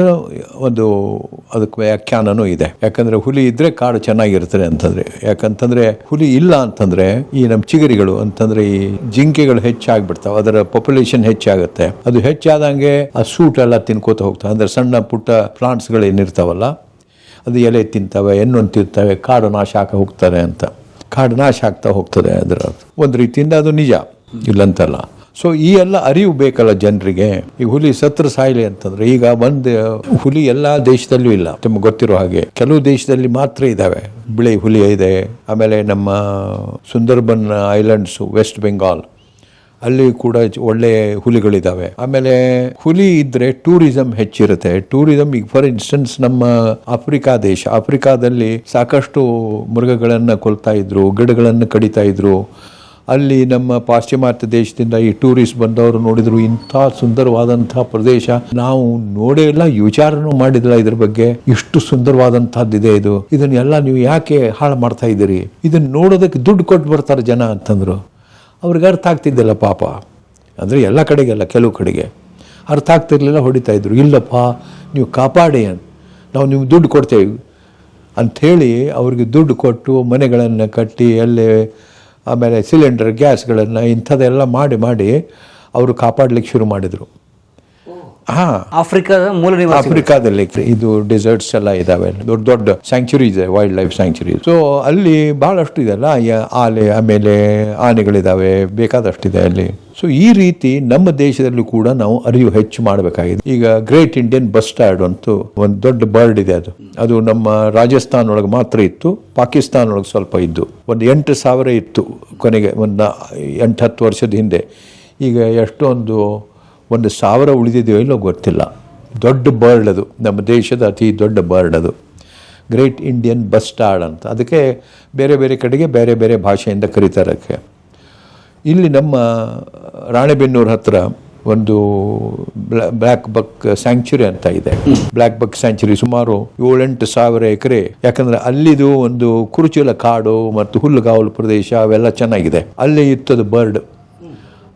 ಒಂದು ಅದಕ್ಕೆ ವ್ಯಾಖ್ಯಾನನೂ ಇದೆ. ಯಾಕಂದ್ರೆ ಹುಲಿ ಇದ್ದರೆ ಕಾಡು ಚೆನ್ನಾಗಿರ್ತದೆ ಅಂತಂದ್ರೆ. ಯಾಕಂತಂದ್ರೆ ಹುಲಿ ಇಲ್ಲ ಅಂತಂದ್ರೆ ಈ ನಮ್ಮ ಚಿಗರಿಗಳು, ಅಂತಂದ್ರೆ ಈ ಜಿಂಕೆಗಳು ಹೆಚ್ಚಾಗ್ಬಿಡ್ತಾವೆ. ಅದರ ಪಾಪ್ಯುಲೇಷನ್ ಹೆಚ್ಚಾಗುತ್ತೆ. ಅದು ಹೆಚ್ಚಾದಂಗೆ ಆ ಸೂಟ್ ಎಲ್ಲ ತಿನ್ಕೋತ ಹೋಗ್ತವೆ. ಅಂದ್ರೆ ಸಣ್ಣ ಪುಟ್ಟ ಪ್ಲಾಂಟ್ಸ್ಗಳು ಏನಿರ್ತಾವಲ್ಲ ಅದು ಎಲೆ ತಿಂತವೆ ಎನ್ನೊಂದು ತಿಂತವೆ, ಕಾಡು ನಾಶ ಹಾಕ ಹೋಗ್ತಾರೆ ಅಂತ. ಕಾಡು ನಾಶ ಆಗ್ತಾ ಹೋಗ್ತದೆ ಅದರ ಒಂದು ರೀತಿಯಿಂದ ಅದು ನಿಜ. ಇಲ್ಲಂತಲ್ಲ. ಸೊ ಈ ಎಲ್ಲ ಅರಿವು ಬೇಕಲ್ಲ ಜನರಿಗೆ. ಈ ಹುಲಿ ಸತ್ರ ಸಾಯ್ಲಿ ಅಂತಂದ್ರೆ ಈಗ ಒಂದು ಹುಲಿ ಎಲ್ಲಾ ದೇಶದಲ್ಲೂ ಇಲ್ಲ. ನಿಮ್ಗೆ ಗೊತ್ತಿರೋ ಹಾಗೆ. ಕೆಲವು ದೇಶದಲ್ಲಿ ಮಾತ್ರ ಇದಾವೆ. ಬಿಳಿ ಹುಲಿ ಇದೆ. ಆಮೇಲೆ ನಮ್ಮ ಸುಂದರ್ಬನ್ ಐಲ್ಯಾಂಡ್ಸ್, ವೆಸ್ಟ್ ಬೆಂಗಾಲ್, ಅಲ್ಲಿ ಕೂಡ ಒಳ್ಳೆ ಹುಲಿಗಳಿದಾವೆ. ಆಮೇಲೆ ಹುಲಿ ಇದ್ರೆ ಟೂರಿಸಂ ಹೆಚ್ಚಿರುತ್ತೆ. ಟೂರಿಸಂ, ಈಗ ಫಾರ್ ಇನ್ಸ್ಟೆನ್ಸ್ ನಮ್ಮ ಆಫ್ರಿಕಾ ದೇಶ. ಆಫ್ರಿಕಾದಲ್ಲಿ ಸಾಕಷ್ಟು ಮೃಗಗಳನ್ನು ಕೊಲ್ತಾ ಇದ್ರು, ಗಿಡಗಳನ್ನು ಕಡಿತಾ ಇದ್ರು. ಅಲ್ಲಿ ನಮ್ಮ ಪಾಶ್ಚಿಮಾತ್ಯ ದೇಶದಿಂದ ಈ ಟೂರಿಸ್ಟ್ ಬಂದವರು ನೋಡಿದ್ರು ಇಂಥ ಸುಂದರವಾದಂಥ ಪ್ರದೇಶ. ನಾವು ನೋಡೇ ಇಲ್ಲ, ವಿಚಾರನೂ ಮಾಡಿದಿಲ್ಲ ಇದ್ರ ಬಗ್ಗೆ. ಇಷ್ಟು ಸುಂದರವಾದಂಥದ್ದಿದೆ ಇದು. ಇದನ್ನೆಲ್ಲ ನೀವು ಯಾಕೆ ಹಾಳು ಮಾಡ್ತಾ ಇದ್ದೀರಿ? ಇದನ್ನ ನೋಡೋದಕ್ಕೆ ದುಡ್ಡು ಕೊಟ್ಟು ಬರ್ತಾರೆ ಜನ ಅಂತಂದ್ರು. ಅವ್ರಿಗೆ ಅರ್ಥ ಆಗ್ತಿದ್ದಿಲ್ಲ ಪಾಪ. ಅಂದರೆ ಎಲ್ಲ ಕಡೆಗೆಲ್ಲ ಕೆಲವು ಕಡೆಗೆ. ಅರ್ಥ ಆಗ್ತಿರ್ಲಿಲ್ಲ, ಹೊಡಿತಾ ಇದ್ರು. ಇಲ್ಲಪ್ಪ, ನೀವು ಕಾಪಾಡಿ ಅಂತ. ನಾವು ನಿಮ್ಗೆ ದುಡ್ಡು ಕೊಡ್ತೇವೆ. ಅಂಥೇಳಿ ಅವ್ರಿಗೆ ದುಡ್ಡು ಕೊಟ್ಟು ಮನೆಗಳನ್ನು ಕಟ್ಟಿ, ಅಲ್ಲೇ ಆಮೇಲೆ ಸಿಲಿಂಡರ್ ಗ್ಯಾಸ್ಗಳನ್ನು ಇಂಥದ್ದೆಲ್ಲ ಮಾಡಿ ಮಾಡಿ ಅವರು ಕಾಪಾಡಲಿಕ್ಕೆ ಶುರು ಮಾಡಿದರು. ಹಾಂ. ಆಫ್ರಿಕಾದ ಮೂಲ ಆಫ್ರಿಕಾದಲ್ಲಿ ಇದು ಡೆಸರ್ಟ್ಸ್ ಎಲ್ಲ ಇದಾವೆ. ದೊಡ್ಡ ದೊಡ್ಡ ಸ್ಯಾಂಕ್ಚುರಿ ಇದೆ ವೈಲ್ಡ್ ಲೈಫ್ ಸ್ಯಾಂಕ್ಚುರಿ ಸೊ ಅಲ್ಲಿ ಭಾಳಷ್ಟು ಇದೆಲ್ಲ ಆಲೆ ಆಮೇಲೆ ಆನೆಗಳಿದ್ದಾವೆ ಬೇಕಾದಷ್ಟಿದೆ ಅಲ್ಲಿ. ಸೊ ಈ ರೀತಿ ನಮ್ಮ ದೇಶದಲ್ಲೂ ಕೂಡ ನಾವು ಅರಿವು ಹೆಚ್ಚು ಮಾಡಬೇಕಾಗಿದೆ. ಈಗ ಗ್ರೇಟ್ ಇಂಡಿಯನ್ ಬಸ್ಟಾರ್ಡ್ ಅಂತೂ ಒಂದು ದೊಡ್ಡ ಬರ್ಡ್ ಇದೆ ಅದು. ಅದು ನಮ್ಮ ರಾಜಸ್ಥಾನ ಒಳಗೆ ಮಾತ್ರ ಇತ್ತು ಪಾಕಿಸ್ತಾನ ಒಳಗೆ ಸ್ವಲ್ಪ ಇದ್ದು. ಒಂದು ಎಂಟು ಸಾವಿರ ಇತ್ತು ಕೊನೆಗೆ, ಒಂದು ಎಂಟು ಹತ್ತು ವರ್ಷದ ಹಿಂದೆ. ಈಗ ಎಷ್ಟೊಂದು, ಒಂದು ಸಾವಿರ ಉಳಿದಿದೆಯೋ ಇಲ್ಲೋ ಗೊತ್ತಿಲ್ಲ. ದೊಡ್ಡ ಬರ್ಡ್ ಅದು. ನಮ್ಮ ದೇಶದ ಅತಿ ದೊಡ್ಡ ಬರ್ಡ್ ಅದು. ಗ್ರೇಟ್ ಇಂಡಿಯನ್ ಬಸ್ಟಾರ್ಡ್ ಅಂತ. ಅದಕ್ಕೆ ಬೇರೆ ಬೇರೆ ಕಡೆಗೆ ಬೇರೆ ಬೇರೆ ಭಾಷೆಯಿಂದ ಕರೀತಾರೆ ಇಲ್ಲಿ ನಮ್ಮ ರಾಣೆಬೆನ್ನೂರು ಹತ್ರ ಒಂದು ಬ್ಲ್ಯಾಕ್ ಬಕ್ ಸ್ಯಾಂಕ್ಚುರಿ ಅಂತ ಇದೆ. ಬ್ಲ್ಯಾಕ್ ಬಕ್ ಸ್ಯಾಂಕ್ಚುರಿ ಸುಮಾರು ಏಳೆಂಟು ಸಾವಿರ ಎಕರೆ. ಯಾಕಂದ್ರೆ ಅಲ್ಲಿದು ಒಂದು ಕುರುಚುಲ ಕಾಡು ಮತ್ತು ಹುಲ್ಲುಗಾವಲು ಪ್ರದೇಶ ಅವೆಲ್ಲ ಚೆನ್ನಾಗಿದೆ. ಅಲ್ಲಿ ಇತ್ತದು ಬರ್ಡ್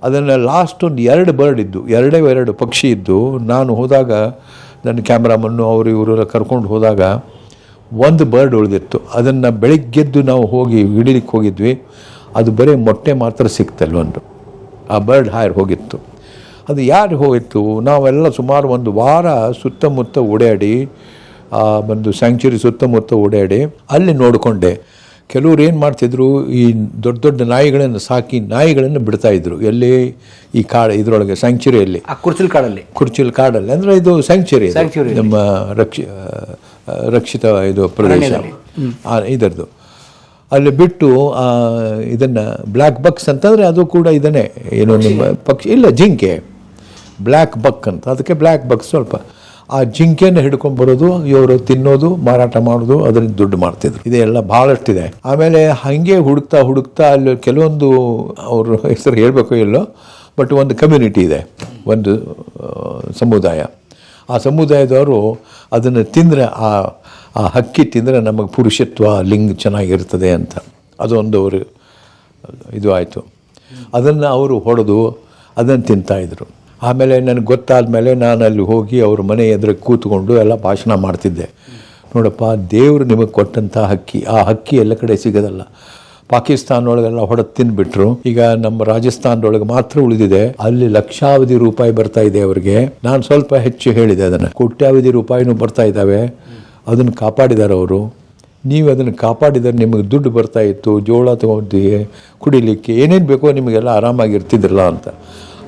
ಅದನ್ನು ಲಾಸ್ಟ್ ಒಂದು ಎರಡು ಬರ್ಡ್ ಇದ್ದು ಎರಡೇ ಎರಡು ಪಕ್ಷಿ ಇದ್ದು ನಾನು ಹೋದಾಗ ನನ್ನ ಕ್ಯಾಮ್ರಾಮನ್ನು ಅವರು ಇವರೆಲ್ಲ ಕರ್ಕೊಂಡು ಹೋದಾಗ ಒಂದು ಬರ್ಡ್ ಉಳಿದಿತ್ತು. ಅದನ್ನು ಬೆಳಿಗ್ಗೆದ್ದು ನಾವು ಹೋಗಿ ಹಿಡಿಲಿಕ್ಕೆ ಹೋಗಿದ್ವಿ. ಅದು ಬರೀ ಮೊಟ್ಟೆ ಮಾತ್ರ ಸಿಕ್ತಲ್ಲ ಒಂದು ಆ ಬರ್ಡ್ ಹಾಯರ್ ಹೋಗಿತ್ತು. ಅದು ಯಾರು ಹೋಗಿತ್ತು? ನಾವೆಲ್ಲ ಸುಮಾರು ಒಂದು ವಾರ ಸುತ್ತಮುತ್ತ ಓಡಾಡಿ ಆ ಒಂದು ಸ್ಯಾಂಕ್ಚುರಿ ಸುತ್ತಮುತ್ತ ಓಡಾಡಿ ಅಲ್ಲಿ ನೋಡಿಕೊಂಡೆ. ಕೆಲವ್ರು ಏನು ಮಾಡ್ತಿದ್ರು? ಈ ದೊಡ್ಡ ದೊಡ್ಡ ನಾಯಿಗಳನ್ನು ಸಾಕಿ ನಾಯಿಗಳನ್ನು ಬಿಡ್ತಾ ಇದ್ರು. ಎಲ್ಲಿ? ಈ ಕಾಡು ಇದರೊಳಗೆ ಸ್ಯಾಂಕ್ಚುರಿಯಲ್ಲಿ ಆ ಕುರ್ಚಿಲ್ ಕಾಡಲ್ಲಿ. ಕುರ್ಚಿಲ್ ಕಾಡಲ್ಲಿ. ಅಂದರೆ ಇದು ಸ್ಯಾಂಕ್ಚುರಿ. ನಮ್ಮ ರಕ್ಷ ರಕ್ಷಿತ ಇದು ಪ್ರದೇಶ. ಇದರದು ಅಲ್ಲಿ ಬಿಟ್ಟು ಇದನ್ನು ಬ್ಲ್ಯಾಕ್ ಬಕ್ಸ್ ಅಂತಂದರೆ ಅದು ಕೂಡ ಇದನ್ನೇ. ಏನೋ ನಿಮ್ಮ ಪಕ್ಷಿ. ಇಲ್ಲ ಜಿಂಕೆ. ಬ್ಲ್ಯಾಕ್ ಬಕ್ ಅಂತ. ಅದಕ್ಕೆ ಬ್ಲ್ಯಾಕ್ ಬಕ್ ಸ್ವಲ್ಪ. ಆ ಜಿಂಕೆಯನ್ನು ಹಿಡ್ಕೊಂಡು ಬರೋದು ಇವರು ತಿನ್ನೋದು ಮಾರಾಟ ಮಾಡೋದು ಅದರಿಂದ ದುಡ್ಡು ಮಾಡ್ತಿದ್ರು. ಇದೆಲ್ಲ ಭಾಳಷ್ಟಿದೆ. ಆಮೇಲೆ ಹಾಗೆ ಹುಡುಕ್ತಾ ಹುಡುಕ್ತಾ ಅಲ್ಲಿ ಕೆಲವೊಂದು ಅವರು ಹೆಸರು ಹೇಳಬೇಕು ಇಲ್ಲೋ ಬಟ್ ಒಂದು ಕಮ್ಯುನಿಟಿ ಇದೆ. ಒಂದು ಸಮುದಾಯ. ಆ ಸಮುದಾಯದವರು ಅದನ್ನು ತಿಂದರೆ ಆ ಆ ಹಕ್ಕಿ ತಿಂದರೆ ನಮಗೆ ಪುರುಷತ್ವ, ಲಿಂಗ ಚೆನ್ನಾಗಿರ್ತದೆ ಅಂತ. ಅದೊಂದು ಅವರು ಇದು ಆಯಿತು. ಅದನ್ನು ಅವರು ಹೊಡೆದು ಅದನ್ನು ತಿಂತಾಯಿದ್ರು ಆಮೇಲೆ ನನಗೆ ಗೊತ್ತಾದ ಮೇಲೆ ನಾನು ಅಲ್ಲಿ ಹೋಗಿ ಅವ್ರ ಮನೆ ಎದುರು ಕೂತ್ಕೊಂಡು ಎಲ್ಲ ಭಾಷಣ ಮಾಡ್ತಿದ್ದೆ. ನೋಡಪ್ಪ, ದೇವರು ನಿಮಗೆ ಕೊಟ್ಟಂಥ ಹಕ್ಕಿ, ಆ ಹಕ್ಕಿ ಎಲ್ಲ ಕಡೆ ಸಿಗೋದಲ್ಲ. ಪಾಕಿಸ್ತಾನ ಒಳಗೆಲ್ಲ ಹೊಡೆದು ತಿನ್ಬಿಟ್ರು ಈಗ ನಮ್ಮ ರಾಜಸ್ಥಾನದೊಳಗೆ ಮಾತ್ರ ಉಳಿದಿದೆ. ಅಲ್ಲಿ ಲಕ್ಷಾವಧಿ ರೂಪಾಯಿ ಬರ್ತಾ ಇದೆ ಅವರಿಗೆ. ನಾನು ಸ್ವಲ್ಪ ಹೆಚ್ಚು ಹೇಳಿದೆ ಅದನ್ನು. ಕೋಟ್ಯಾವಧಿ ರೂಪಾಯಿನೂ ಬರ್ತಾ ಇದ್ದಾವೆ ಅದನ್ನು ಕಾಪಾಡಿದ್ದಾರೆ ಅವರು. ನೀವು ಅದನ್ನು ಕಾಪಾಡಿದರೆ ನಿಮಗೆ ದುಡ್ಡು ಬರ್ತಾ ಇತ್ತು ಜೋಳ ತಗೊಂಡು ಕುಡಿಲಿಕ್ಕೆ ಏನೇನು ಬೇಕೋ ನಿಮಗೆಲ್ಲ ಆರಾಮಾಗಿರ್ತಿದ್ರಲ್ಲ ಅಂತ.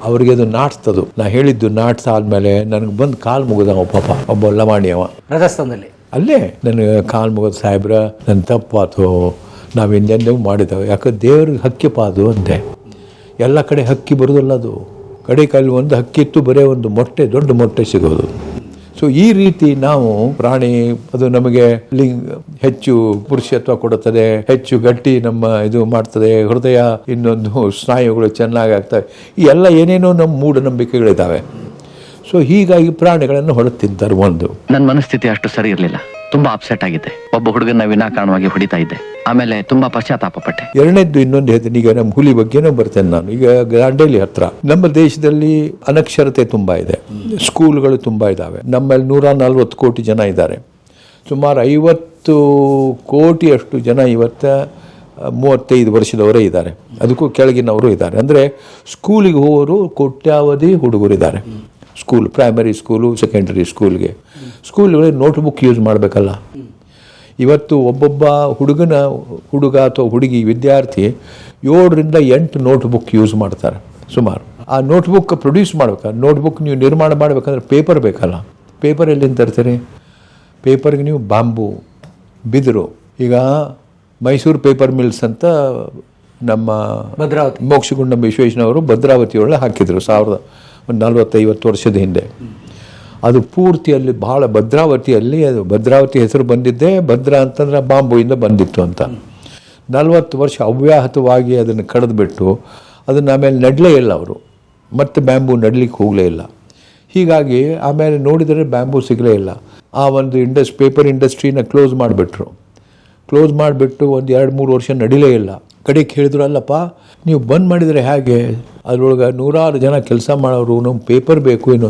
ಅವರಿಗೆ ಅದು ನಾಟ್ಸ್ತದು ನಾ ಹೇಳಿದ್ದು ನಾಟ್ಸ ಆದಮೇಲೆ ನನಗೆ ಬಂದು ಕಾಲು ಮುಗಿದವ ಪಾಪ ಒಬ್ಬ ಲಮಾಣಿ ಅವ. ರಾಜಸ್ಥಾನದಲ್ಲಿ? ಅಲ್ಲೇ ನನಗೆ ಕಾಲು ಮುಗಿದ ಸಾಹೇಬ್ರ ನನ್ನ ತಪ್ಪಾತು ನಾವು ಇನ್ನೆಂದೂ ಮಾಡಿದ್ದೇವೆ ಯಾಕೆ ದೇವ್ರಿಗೆ ಹಕ್ಕಿ ಪಾದು ಅಂದೆ. ಎಲ್ಲ ಕಡೆ ಹಕ್ಕಿ ಬರೋದಲ್ಲ ಅದು. ಕಡೆ ಕಾಲು ಒಂದು ಹಕ್ಕಿ ಇತ್ತು ಬರೀ ಒಂದು ಮೊಟ್ಟೆ ದೊಡ್ಡ ಮೊಟ್ಟೆ ಸಿಗೋದು. ಸೊ ಈ ರೀತಿ ನಾವು ಪ್ರಾಣಿ, ಅದು ನಮಗೆ ಲಿಂಗ್, ಹೆಚ್ಚು ಪುರುಷತ್ವ ಕೊಡುತ್ತದೆ, ಹೆಚ್ಚು ಗಟ್ಟಿ ನಮ್ಮ ಇದು ಮಾಡ್ತದೆ, ಹೃದಯ ಇನ್ನೊಂದು ಸ್ನಾಯುಗಳು ಚೆನ್ನಾಗಿ ಆಗ್ತವೆ. ಈ ಎಲ್ಲ ಏನೇನೋ ನಮ್ಮ ಮೂಢನಂಬಿಕೆಗಳಿದ್ದಾವೆ. ಸೊ ಹೀಗಾಗಿ ಪ್ರಾಣಿಗಳನ್ನು ತಿಂತಾರೆ ಒಂದು. ನನ್ನ ಮನಸ್ಥಿತಿ ಅಷ್ಟು ಸರಿ ಇರಲಿಲ್ಲ. ತುಂಬಾ ಅಪ್ಸೆಟ್ ಆಗಿದೆ. ಒಬ್ಬ ಹುಡುಗನ ವಿನಾಕಾರಣವಾಗಿ ಹೊಡಿತಾ ಇದ್ದೆ. ಆಮೇಲೆ ತುಂಬಾ ಪಶ್ಚಾತ್ತಾಪ ಪಟ್ಟೆ ಎರಡನೇದ್ದು ಇನ್ನೊಂದು ಹೇಳ್ತೀನಿ. ಈಗ ನಮ್ಮ ಹುಲಿ ಬಗ್ಗೆನೂ ಬರ್ತೇನೆ ನಾನು. ಈಗ ದಾಂಡೇಲಿ ಹತ್ರ ನಮ್ಮ ದೇಶದಲ್ಲಿ ಅನಕ್ಷರತೆ ತುಂಬಾ ಇದೆ. ಸ್ಕೂಲ್ಗಳು ತುಂಬಾ ಇದ್ದಾವೆ ನಮ್ಮಲ್ಲಿ ನೂರ ನಲ್ವತ್ತು ಕೋಟಿ ಜನ ಇದ್ದಾರೆ. ಸುಮಾರು ಐವತ್ತು ಕೋಟಿಯಷ್ಟು ಜನ ಇವತ್ತ ಮೂವತ್ತೈದು ವರ್ಷದವರೇ ಇದ್ದಾರೆ. ಅದಕ್ಕೂ ಕೆಳಗಿನವರು ಇದ್ದಾರೆ. ಅಂದರೆ ಸ್ಕೂಲಿಗೆ ಹೋಗೋರು ಕೋಟ್ಯಾವಧಿ ಹುಡುಗರಿದ್ದಾರೆ. ಸ್ಕೂಲ್ ಪ್ರೈಮರಿ ಸ್ಕೂಲು ಸೆಕೆಂಡರಿ ಸ್ಕೂಲ್ಗೆ ಸ್ಕೂಲ್ಗಳಿಗೆ ನೋಟ್ಬುಕ್ ಯೂಸ್ ಮಾಡಬೇಕಲ್ಲ. ಇವತ್ತು ಒಬ್ಬೊಬ್ಬ ಹುಡುಗನ ಹುಡುಗ ಅಥವಾ ಹುಡುಗಿ ವಿದ್ಯಾರ್ಥಿ ಏಳರಿಂದ ಎಂಟು ನೋಟ್ಬುಕ್ ಯೂಸ್ ಮಾಡ್ತಾರೆ ಸುಮಾರು. ಆ ನೋಟ್ಬುಕ್ ಪ್ರೊಡ್ಯೂಸ್ ನೋಟ್ ನೋಟ್ಬುಕ್ ನೀವು ನಿರ್ಮಾಣ ಮಾಡಬೇಕಂದ್ರೆ ಪೇಪರ್ ಬೇಕಲ್ಲ. ಪೇಪರ್ ಎಲ್ಲಿಂದ ತರ್ತೀರಿ? ಪೇಪರ್ಗೆ ನೀವು ಬಾಂಬು ಬಿದಿರು ಈಗ ಮೈಸೂರು ಪೇಪರ್ ಮಿಲ್ಸ್ ಅಂತ ನಮ್ಮ ಭದ್ರಾವತಿ. ಮೋಕ್ಷಗುಂಡಂ ವಿಶ್ವೇಶ್ವರವರು ಭದ್ರಾವತಿಯೊಳಗೆ ಹಾಕಿದರು ಸಾವಿರದ ಒಂದು ನಲ್ವತ್ತೈವತ್ತು ವರ್ಷದ ಹಿಂದೆ. ಅದು ಪೂರ್ತಿಯಲ್ಲಿ ಬಹಳ ಭದ್ರಾವತಿಯಲ್ಲಿ ಅದು ಭದ್ರಾವತಿ ಹೆಸರು ಬಂದಿದ್ದೇ ಭದ್ರಾ ಅಂತಂದ್ರೆ ಬಾಂಬುವಿಂದ ಬಂದಿತ್ತು ಅಂತ. ನಲವತ್ತು ವರ್ಷ ಅವ್ಯಾಹತವಾಗಿ ಅದನ್ನು ಕಡಿದ್ಬಿಟ್ಟು ಅದನ್ನು ಆಮೇಲೆ ನೆಡಲೇ ಇಲ್ಲ ಅವರು. ಮತ್ತೆ ಬ್ಯಾಂಬು ನಡಲಿಕ್ಕೆ ಹೋಗಲೇ ಇಲ್ಲ. ಹೀಗಾಗಿ ಆಮೇಲೆ ನೋಡಿದರೆ ಬ್ಯಾಂಬು ಸಿಗಲೇ ಇಲ್ಲ. ಆ ಒಂದು ಇಂಡಸ್, ಪೇಪರ್ ಇಂಡಸ್ಟ್ರಿನ ಕ್ಲೋಸ್ ಮಾಡಿಬಿಟ್ರು. ಕ್ಲೋಸ್ ಮಾಡಿಬಿಟ್ಟು ಒಂದು ಎರಡು ಮೂರು ವರ್ಷ ನಡಿಲೇ ಇಲ್ಲ. ಕಡೆಗೆ ಹೇಳಿದ್ರು ಅಲ್ಲಪ್ಪ ನೀವು ಬಂದ್ ಮಾಡಿದರೆ ಹೇಗೆ? ಅದರೊಳಗೆ ನೂರಾರು ಜನ ಕೆಲಸ ಮಾಡೋರು, ನಮ್ಗೆ ಪೇಪರ್ ಬೇಕು ಏನು.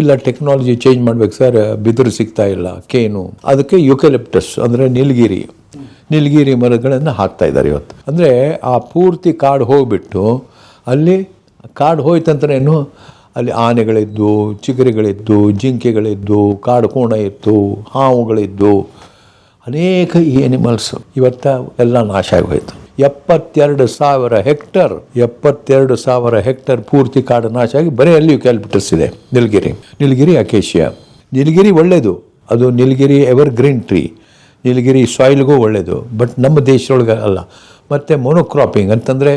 ಇಲ್ಲ, ಟೆಕ್ನಾಲಜಿ ಚೇಂಜ್ ಮಾಡ್ಬೇಕು ಸರ್, ಬಿದಿರು ಸಿಗ್ತಾ ಇಲ್ಲ, ಕೇನು. ಅದಕ್ಕೆ ಯುಕೆಲಿಪ್ಟಸ್, ಅಂದರೆ ನೀಲಗಿರಿ. ನೀಲಗಿರಿ ಮರಗಳನ್ನು ಹಾಕ್ತಾ ಇದ್ದಾರೆ ಇವತ್ತು. ಅಂದರೆ ಆ ಪೂರ್ತಿ ಕಾಡು ಹೋಗ್ಬಿಟ್ಟು, ಅಲ್ಲಿ ಕಾಡು ಹೋಯ್ತಂತನೇನು ಅಲ್ಲಿ ಆನೆಗಳಿದ್ದು, ಚಿಗರಿಗಳಿದ್ದು, ಜಿಂಕೆಗಳಿದ್ದು, ಕಾಡು ಕೋಣ ಇತ್ತು, ಹಾವುಗಳಿದ್ದು, ಅನೇಕ ಈ ಎನಿಮಲ್ಸ್ ಇವತ್ತು ಎಲ್ಲ ನಾಶ ಆಗೋಯ್ತು ಎಪ್ಪತ್ತೆರಡು ಸಾವಿರ ಹೆಕ್ಟರ್, ಎಪ್ಪತ್ತೆರಡು ಸಾವಿರ ಹೆಕ್ಟರ್ ಪೂರ್ತಿ ಕಾಡು ನಾಶ ಆಗಿ ಬರೀ ಅಲ್ಲಿ ಕ್ಯಾಲ್ಪಿಟಸ್ ಇದೆ ನೀಲಗಿರಿ. ನೀಲಗಿರಿ ಅಕೇಶಿಯಾ ನೀಲಗಿರಿ ಒಳ್ಳೆಯದು ಅದು ನೀಲಗಿರಿ ಎವರ್ ಗ್ರೀನ್ ಟ್ರೀ ನೀಲಗಿರಿ ಸಾಯಿಲ್ಗೂ ಒಳ್ಳೆಯದು ಬಟ್ ನಮ್ಮ ದೇಶದೊಳಗೆ ಅಲ್ಲ. ಮತ್ತು ಮೊನೋಕ್ರಾಪಿಂಗ್ ಅಂತಂದರೆ